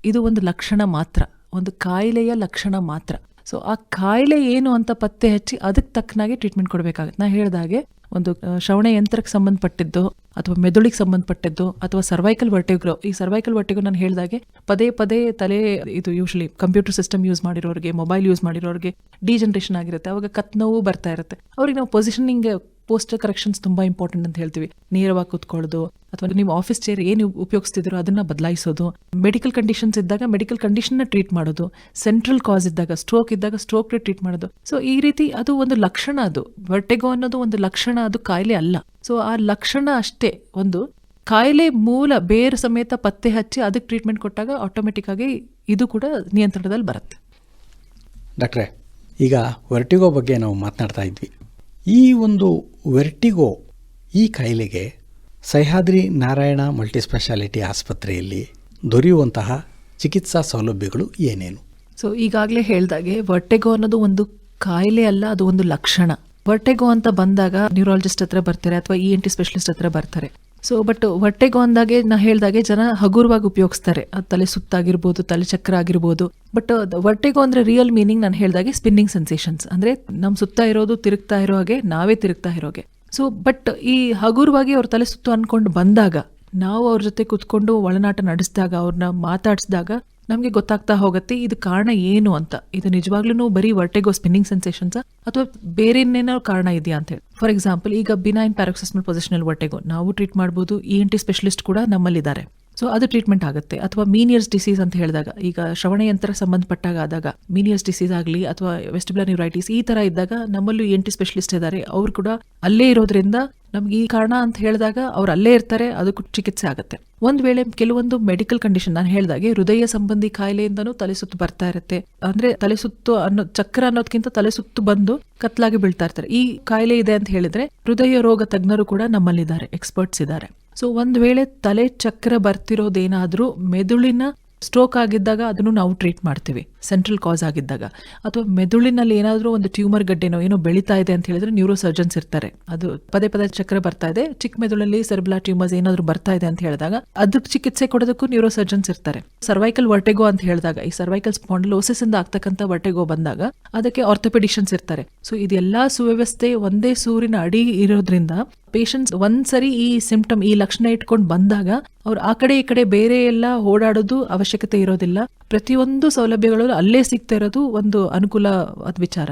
ಇದು ಒಂದು ಲಕ್ಷಣ ಮಾತ್ರ. ಒಂದು ಕಾಯಿಲೆಯ ಲಕ್ಷಣ ಮಾತ್ರ. ಸೊ ಆ ಕಾಯಿಲೆ ಏನು ಅಂತ ಪತ್ತೆ ಹಚ್ಚಿ ಅದಕ್ಕೆ ತಕ್ಕನಾಗೆ ಟ್ರೀಟ್ಮೆಂಟ್ ಕೊಡಬೇಕಾಗುತ್ತೆ. ನಾ ಹೇಳಿದಾಗೆ ಒಂದು ಶ್ರವಣ ಯಂತ್ರಕ್ಕೆ ಸಂಬಂಧಪಟ್ಟಿದ್ದು ಅಥವಾ ಮೆದುಳಿಗೆ ಸಂಬಂಧಪಟ್ಟಿದ್ದು ಅಥವಾ ಸರ್ವೈಕಲ್ ವರ್ಟಿಗ್ರೋ ಈ ಸರ್ವೈಕಲ್ ವರ್ಟಿಗೋ ನಾನು ಹೇಳಿದಾಗೆ ಪದೇ ಪದೇ ತಲೆ ಇದು ಯೂಶಲಿ ಕಂಪ್ಯೂಟರ್ ಸಿಸ್ಟಮ್ ಯೂಸ್ ಮಾಡಿರೋರಿಗೆ ಮೊಬೈಲ್ ಯೂಸ್ ಮಾಡಿರೋರಿಗೆ ಡಿಜನ್ರೇಷನ್ ಆಗಿರುತ್ತೆ. ಅವಾಗ ಕತ್ ನೋವು ಬರ್ತಾ ಇರುತ್ತೆ. ಅವ್ರಿಗೆ ನಾವು ಪೊಸಿಷನಿಂಗ್ ಪೋಸ್ಟರ್ ಕರೆಕ್ಷನ್ಸ್ ತುಂಬಾ ಇಂಪಾರ್ಟೆಂಟ್ ಅಂತ ಹೇಳ್ತೀವಿ. ನೇರವಾಗಿ ಕುತ್ಕೊಳ್ಳೋದು, ಅಥವಾ ನಿಮ್ಮ ಆಫೀಸ್ ಚೇರ್ ಏನು ಉಪಯೋಗಿಸ್ತಿದ್ರು ಅದನ್ನ ಬದಲಾಯಿಸೋದು ಮೆಡಿಕಲ್ ಕಂಡೀಷನ್ಸ್ ಇದ್ದಾಗ ಮೆಡಿಕಲ್ ಕಂಡೀಷನ್ನ ಟ್ರೀಟ್ ಮಾಡೋದು ಸೆಂಟ್ರಲ್ ಕಾಸ್ ಇದ್ದಾಗ ಸ್ಟ್ರೋಕ್ ಇದ್ದಾಗ ಸ್ಟ್ರೋಕ್ ಟ್ರೀಟ್ ಮಾಡೋದು. ಸೊ ಈ ರೀತಿ ಅದು ಒಂದು ಲಕ್ಷಣ ಅದು. ವರ್ಟೆಗೋ ಅನ್ನೋದು ಒಂದು ಲಕ್ಷಣ, ಅದು ಕಾಯಿಲೆ ಅಲ್ಲ. ಸೊ ಆ ಲಕ್ಷಣ ಅಷ್ಟೇ ಒಂದು. ಕಾಯಿಲೆ ಮೂಲ ಬೇರು ಸಮೇತ ಪತ್ತೆ ಹಚ್ಚಿ ಅದಕ್ಕೆ ಟ್ರೀಟ್ಮೆಂಟ್ ಕೊಟ್ಟಾಗ ಆಟೋಮೆಟಿಕ್ ಆಗಿ ಇದು ಕೂಡ ನಿಯಂತ್ರಣದಲ್ಲಿ ಬರುತ್ತೆ. ಡಾಕ್ಟ್ರೆ, ಈಗ ವರ್ಟಿಗೋ ಬಗ್ಗೆ ನಾವು ಮಾತನಾಡ್ತಾ ಇದ್ವಿ. ಈ ಒಂದು ವೆರ್ಟಿಗೋ ಈ ಕಾಯಿಲೆಗೆ ಸಹ್ಯಾದ್ರಿ ನಾರಾಯಣ ಮಲ್ಟಿಸ್ಪೆಷಾಲಿಟಿ ಆಸ್ಪತ್ರೆಯಲ್ಲಿ ದೊರೆಯುವಂತಹ ಚಿಕಿತ್ಸಾ ಸೌಲಭ್ಯಗಳು ಏನೇನು? ಸೊ ಈಗಾಗಲೇ ಹೇಳಿದಾಗೆ ವರ್ಟೆಗೋ ಅನ್ನೋದು ಒಂದು ಕಾಯಿಲೆ ಅಲ್ಲ, ಅದು ಒಂದು ಲಕ್ಷಣ. ವರ್ಟೆಗೋ ಅಂತ ಬಂದಾಗ ನ್ಯೂರಾಲಜಿಸ್ಟ್ ಹತ್ರ ಬರ್ತಾರೆ ಅಥವಾ ಇ ಎನ್ ಟಿ ಸ್ಪೆಷಲಿಸ್ಟ್ ಹತ್ರ ಬರ್ತಾರೆ. ಸೊ ಬಟ್ ಹೊಟ್ಟೆಗೆ ಅಂದಾಗೆ ನಾ ಹೇಳ್ದಾಗೆ ಜನ ಹಗುರವಾಗಿ ಉಪಯೋಗಿಸ್ತಾರೆ. ತಲೆ ಸುತ್ತಾಗಿರ್ಬೋದು, ತಲೆ ಚಕ್ರ ಆಗಿರ್ಬೋದು. ಬಟ್ ಹೊಟ್ಟೆಗೂ ಅಂದರೆ ರಿಯಲ್ ಮೀನಿಂಗ್ ನಾನು ಹೇಳ್ದಾಗೆ ಸ್ಪಿನ್ನಿಂಗ್ ಸೆನ್ಸೇಷನ್ಸ್ ಅಂದರೆ ನಮ್ಮ ಸುತ್ತ ಇರೋದು ತಿರುಗ್ತಾ ಇರೋ ಹಾಗೆ ನಾವೇ ತಿರುಗ್ತಾ ಇರೋಗೆ ಸೊ ಬಟ್ ಈ ಹಗುರವಾಗಿ ಅವ್ರ ತಲೆ ಸುತ್ತು ಅಂದ್ಕೊಂಡು ಬಂದಾಗ, ನಾವು ಅವ್ರ ಜೊತೆ ಕುತ್ಕೊಂಡು ಒಳನಾಟ ನಡೆಸಿದಾಗ ಅವ್ರನ್ನ ಮಾತಾಡಿಸಿದಾಗ ನಮಗೆ ಗೊತ್ತಾಗ್ತಾ ಹೋಗುತ್ತೆ, ಇದು ಕಾರಣ ಏನು ಅಂತ. ಇದು ನಿಜವಾಗ್ಲೂ ಬರೀ ವರ್ಟೆಗೋ ಸ್ಪಿನ್ನಿಂಗ್ ಸೆನ್ಸೇಷನ್ಸ್ ಅಥವಾ ಬೇರೆ ಇನ್ನೇನೋ ಕಾರಣ ಇದೆಯಾ ಅಂತ ಹೇಳಿ. ಫಾರ್ ಎಕ್ಸಾಂಪಲ್ ಈಗ ಬಿನೈನ್ ಪ್ಯಾರಾಕ್ಸಿಸ್ಮಲ್ ಪೊಸಿಷನಲ್ ವರ್ಟೆಗೋ ನಾವು ಟ್ರೀಟ್ ಮಾಡ್ಬೋದು ಇ ಎನ್ ಟಿ ಸ್ಪೆಷಲಿಸ್ಟ್ ಕೂಡ ನಮ್ಮಲ್ಲಿದ್ದಾರೆ. ಸೊ ಅದು ಟ್ರೀಟ್ಮೆಂಟ್ ಆಗುತ್ತೆ. ಅಥವಾ ಮೀನಿಯರ್ಸ್ ಡಿಸೀಸ್ ಅಂತ ಹೇಳಿದಾಗ, ಈಗ ಶ್ರವಣಯಂತ್ರ ಸಂಬಂಧಪಟ್ಟಾಗ ಆದಾಗ ಮೀನಿಯರ್ಸ್ ಡಿಸೀಸ್ ಆಗಲಿ ಅಥವಾ ವೆಸ್ಟಿಬ್ಲರ್ ನ್ಯೂರೈಟಿಸ್ ಈ ತರ ಇದ್ದಾಗ ನಮ್ಮಲ್ಲೂ ಎನ್ ಟಿ ಸ್ಪೆಷಲಿಸ್ಟ್ ಇದ್ದಾರೆ. ಅವ್ರು ಕೂಡ ಅಲ್ಲೇ ಇರೋದ್ರಿಂದ ನಮ್ಗೆ ಈ ಕಾರಣ ಅಂತ ಹೇಳಿದಾಗ ಅವ್ರು ಅಲ್ಲೇ ಇರ್ತಾರೆ, ಅದಕ್ಕೂ ಚಿಕಿತ್ಸೆ ಆಗುತ್ತೆ. ಒಂದ್ ವೇಳೆ ಕೆಲವೊಂದು ಮೆಡಿಕಲ್ ಕಂಡೀಷನ್ ನಾನು ಹೇಳಿದಾಗೆ ಹೃದಯ ಸಂಬಂಧಿ ಕಾಯಿಲೆಯಿಂದನೂ ತಲೆ ಸುತ್ತು ಬರ್ತಾ ಇರುತ್ತೆ. ಅಂದ್ರೆ ತಲೆ ಸುತ್ತು ಅನ್ನೋ ಚಕ್ರ ಅನ್ನೋದಕ್ಕಿಂತ ತಲೆ ಸುತ್ತು ಬಂದು ಕತ್ಲಾಗಿ ಬೀಳ್ತಾ ಇರ್ತಾರೆ. ಈ ಕಾಯಿಲೆ ಇದೆ ಅಂತ ಹೇಳಿದ್ರೆ ಹೃದಯ ರೋಗ ತಜ್ಞರು ಕೂಡ ನಮ್ಮಲ್ಲಿದ್ದಾರೆ ಎಕ್ಸ್ಪರ್ಟ್ಸ್ ಇದ್ದಾರೆ. ಸೊ ಒಂದ್ ವೇಳೆ ತಲೆ ಚಕ್ರ ಬರ್ತಿರೋದೇನಾದ್ರೂ ಮೆದುಳಿನ ಸ್ಟ್ರೋಕ್ ಆಗಿದ್ದಾಗ ಅದನ್ನು ನಾವು ಟ್ರೀಟ್ ಮಾಡ್ತೀವಿ. ಸೆಂಟ್ರಲ್ ಕಾಸ್ ಆಗಿದ್ದಾಗ. ಅಥವಾ ಮೆದುಳಿನಲ್ಲಿ ಏನಾದರೂ ಒಂದು ಟ್ಯೂಮರ್ ಗಡ್ಡೆನೋ ಏನೋ ಬೆಳೀತಾ ಇದೆ ಅಂತ ಹೇಳಿದ್ರೆ ನ್ಯೂರೋ ಸರ್ಜನ್ಸ್ ಇರ್ತಾರೆ. ಅದು ಪದೇ ಪದೇ ಚಕ್ರ ಬರ್ತಾ ಇದೆ. ಚಿಕ್ಕ ಮೆದುಳಲ್ಲಿ ಸೆರ್ಬ್ಲಾ ಟ್ಯೂಮರ್ಸ್ ಏನಾದರೂ ಬರ್ತಾ ಇದೆ ಅಂತ ಹೇಳಿದಾಗ ಅದಕ್ಕೆ ಚಿಕಿತ್ಸೆ ಕೊಡೋದಕ್ಕೂ ನ್ಯೂರೋ ಸರ್ಜನ್ಸ್ ಇರ್ತಾರೆ. ಸರ್ವೈಕಲ್ ವರ್ಟೆಗೋ ಅಂತ ಹೇಳಿದಾಗ, ಈ ಸರ್ವೈಕಲ್ ಸ್ಪಾಂಡಲೋಸಿಸ್ ಇಂದ ಆಗ್ತಕ್ಕಂಥ ವರ್ಟೆಗೋ ಬಂದಾಗ ಅದಕ್ಕೆ ಆರ್ಥೋಪೆಡಿಷನ್ಸ್ ಇರ್ತಾರೆ. ಸೊ ಇದೆಲ್ಲ ಸುವ್ಯವಸ್ಥೆ ಒಂದೇ ಸೂರಿನ ಅಡಿ ಇರೋದ್ರಿಂದ ಪೇಷಂಟ್ಸ್ ಒಂದ್ಸರಿ ಈ ಸಿಂಪ್ಟಮ್ ಈ ಲಕ್ಷಣ ಇಟ್ಕೊಂಡು ಬಂದಾಗ ಅವ್ರು ಆ ಕಡೆ ಈ ಕಡೆ ಬೇರೆ ಎಲ್ಲ ಓಡಾಡೋದು ಅವಶ್ಯಕತೆ ಇರೋದಿಲ್ಲ. ಪ್ರತಿಯೊಂದು ಸೌಲಭ್ಯಗಳು ಅಲ್ಲೇ ಸಿಗ್ತಾ ಇರೋದು ಒಂದು ಅನುಕೂಲ ವಿಚಾರ.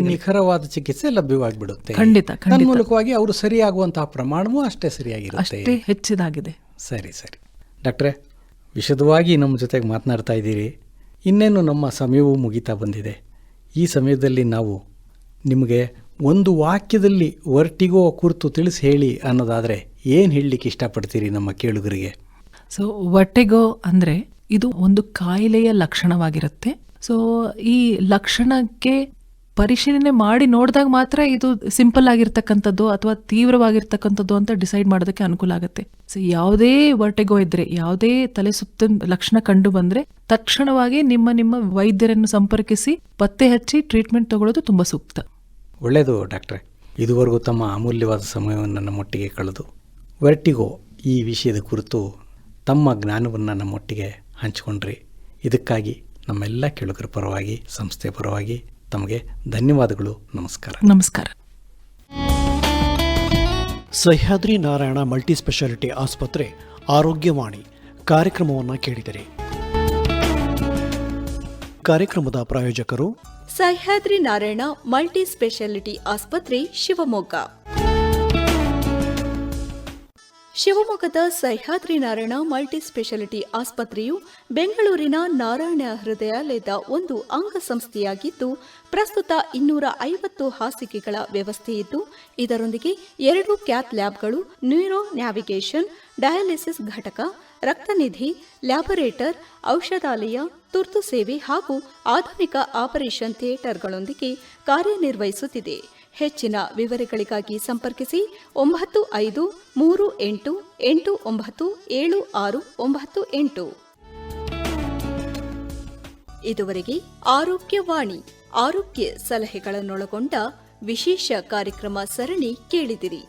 ನಿಖರವಾದ ಚಿಕಿತ್ಸೆ ಲಭ್ಯವಾಗಿಬಿಡುತ್ತೆ. ಖಂಡಿತ. ಮೂಲಕವಾಗಿ ಅವರು ಸರಿಯಾಗುವಂತಹ ಪ್ರಮಾಣವೂ ಅಷ್ಟೇ ಸರಿಯಾಗಿರುತ್ತೆ. ಅಷ್ಟೇ ಹೆಚ್ಚಿದಾಗಿದೆ. ಸರಿ ಸರಿ. ಡಾಕ್ಟ್ರೆ ವಿಶದವಾಗಿ ನಮ್ಮ ಜೊತೆಗೆ ಮಾತನಾಡ್ತಾ ಇದ್ದೀರಿ. ಇನ್ನೇನು ನಮ್ಮ ಸಮಯವೂ ಮುಗಿತಾ ಬಂದಿದೆ. ಈ ಸಮಯದಲ್ಲಿ ನಾವು ನಿಮಗೆ ಒಂದು ವಾಕ್ಯದಲ್ಲಿ ವರ್ಟಿಗೋ ಕುರಿತು ತಿಳಿಸಿ ಹೇಳಿ ಅನ್ನೋದಾದರೆ ಏನು ಹೇಳಲಿಕ್ಕೆ ಇಷ್ಟಪಡ್ತೀರಿ ನಮ್ಮ ಕೇಳುಗರಿಗೆ? ಸೊ ಒಟ್ಟೆಗೋ ಅಂದ್ರೆ ಇದು ಒಂದು ಕಾಯಿಲೆಯ ಲಕ್ಷಣವಾಗಿರುತ್ತೆ. ಸೊ ಈ ಲಕ್ಷಣಕ್ಕೆ ಪರಿಶೀಲನೆ ಮಾಡಿ ನೋಡಿದಾಗ ಮಾತ್ರ ಇದು ಸಿಂಪಲ್ ಆಗಿರ್ತಕ್ಕಂಥದ್ದು ಅಥವಾ ತೀವ್ರವಾಗಿರ್ತಕ್ಕಂಥದ್ದು ಅಂತ ಡಿಸೈಡ್ ಮಾಡೋದಕ್ಕೆ ಅನುಕೂಲ ಆಗುತ್ತೆ. ಸೊ ಯಾವುದೇ ವರ್ಟೆಗೋ ಇದ್ರೆ, ಯಾವುದೇ ತಲೆ ಸುತ್ತ ಲಕ್ಷಣ ಕಂಡು ಬಂದ್ರೆ ತಕ್ಷಣವಾಗಿ ನಿಮ್ಮ ನಿಮ್ಮ ವೈದ್ಯರನ್ನು ಸಂಪರ್ಕಿಸಿ ಪತ್ತೆ ಹಚ್ಚಿ ಟ್ರೀಟ್ಮೆಂಟ್ ತಗೊಳ್ಳೋದು ತುಂಬಾ ಸೂಕ್ತ. ಒಳ್ಳೆಯದು ಡಾಕ್ಟ್ರೆ. ಇದುವರೆಗೂ ತಮ್ಮ ಅಮೂಲ್ಯವಾದ ಸಮಯವನ್ನು ನಮ್ಮೊಟ್ಟಿಗೆ ಕಳೆದು ವರ್ಟಿಗೋ ಈ ವಿಷಯದ ಕುರಿತು ತಮ್ಮ ಜ್ಞಾನವನ್ನು ನಮ್ಮೊಟ್ಟಿಗೆ ಹಂಚಿಕೊಂಡ್ರಿ. ಇದಕ್ಕಾಗಿ ನಮ್ಮೆಲ್ಲ ಕೇಳುಗರ ಪರವಾಗಿ ಸಂಸ್ಥೆ ಪರವಾಗಿ ತಮಗೆ ಧನ್ಯವಾದಗಳು. ನಮಸ್ಕಾರ. ನಮಸ್ಕಾರ. ಸಹ್ಯಾದ್ರಿ ನಾರಾಯಣ ಮಲ್ಟಿಸ್ಪೆಷಾಲಿಟಿ ಆಸ್ಪತ್ರೆ ಆರೋಗ್ಯವಾಣಿ ಕಾರ್ಯಕ್ರಮವನ್ನು ಕೇಳಿದರೆ. ಕಾರ್ಯಕ್ರಮದ ಪ್ರಾಯೋಜಕರು ಸಹ್ಯಾದ್ರಿ ನಾರಾಯಣ ಮಲ್ಟಿ ಸ್ಪೆಷಾಲಿಟಿ ಆಸ್ಪತ್ರೆ ಶಿವಮೊಗ್ಗ. ಶಿವಮೊಗ್ಗದ ಸಹ್ಯಾದ್ರಿ ನಾರಾಯಣ ಮಲ್ಟಿ ಸ್ಪೆಷಾಲಿಟಿ ಆಸ್ಪತ್ರೆಯು ಬೆಂಗಳೂರಿನ ನಾರಾಯಣ ಹೃದಯಾಲಯದ ಒಂದು ಅಂಗಸಂಸ್ಥೆಯಾಗಿದ್ದು, ಪ್ರಸ್ತುತ ಇನ್ನೂರ ಐವತ್ತು ಹಾಸಿಗೆಗಳ ವ್ಯವಸ್ಥೆಯಿದ್ದು ಇದರೊಂದಿಗೆ ಎರಡು ಕ್ಯಾತ್ ಲ್ಯಾಬ್ಗಳು, ನ್ಯೂರೋ ನ್ಯಾವಿಗೇಷನ್, ಡಯಾಲಿಸಿಸ್ ಘಟಕ, ರಕ್ತನಿಧಿ, ಲ್ಯಾಬೊರೇಟರ್, ಔಷಧಾಲಯ, ತುರ್ತು ಸೇವೆ ಹಾಗೂ ಆಧುನಿಕ ಆಪರೇಷನ್ ಥಿಯೇಟರ್ಗಳೊಂದಿಗೆ ಕಾರ್ಯನಿರ್ವಹಿಸುತ್ತಿದೆ. ಹೆಚ್ಚಿನ ವಿವರಗಳಿಗಾಗಿ ಸಂಪರ್ಕಿಸಿ ಒಂಬತ್ತು ಐದು ಮೂರು ಎಂಟು ಎಂಟು ಒಂಬತ್ತು ಏಳು ಆರು ಒಂಬತ್ತು ಎಂಟು. ಇದುವರೆಗೆ ಆರೋಗ್ಯವಾಣಿ, ಆರೋಗ್ಯ ಸಲಹೆಗಳನ್ನೊಳಗೊಂಡ ವಿಶೇಷ ಕಾರ್ಯಕ್ರಮ ಸರಣಿ ಕೇಳಿದಿರಿ.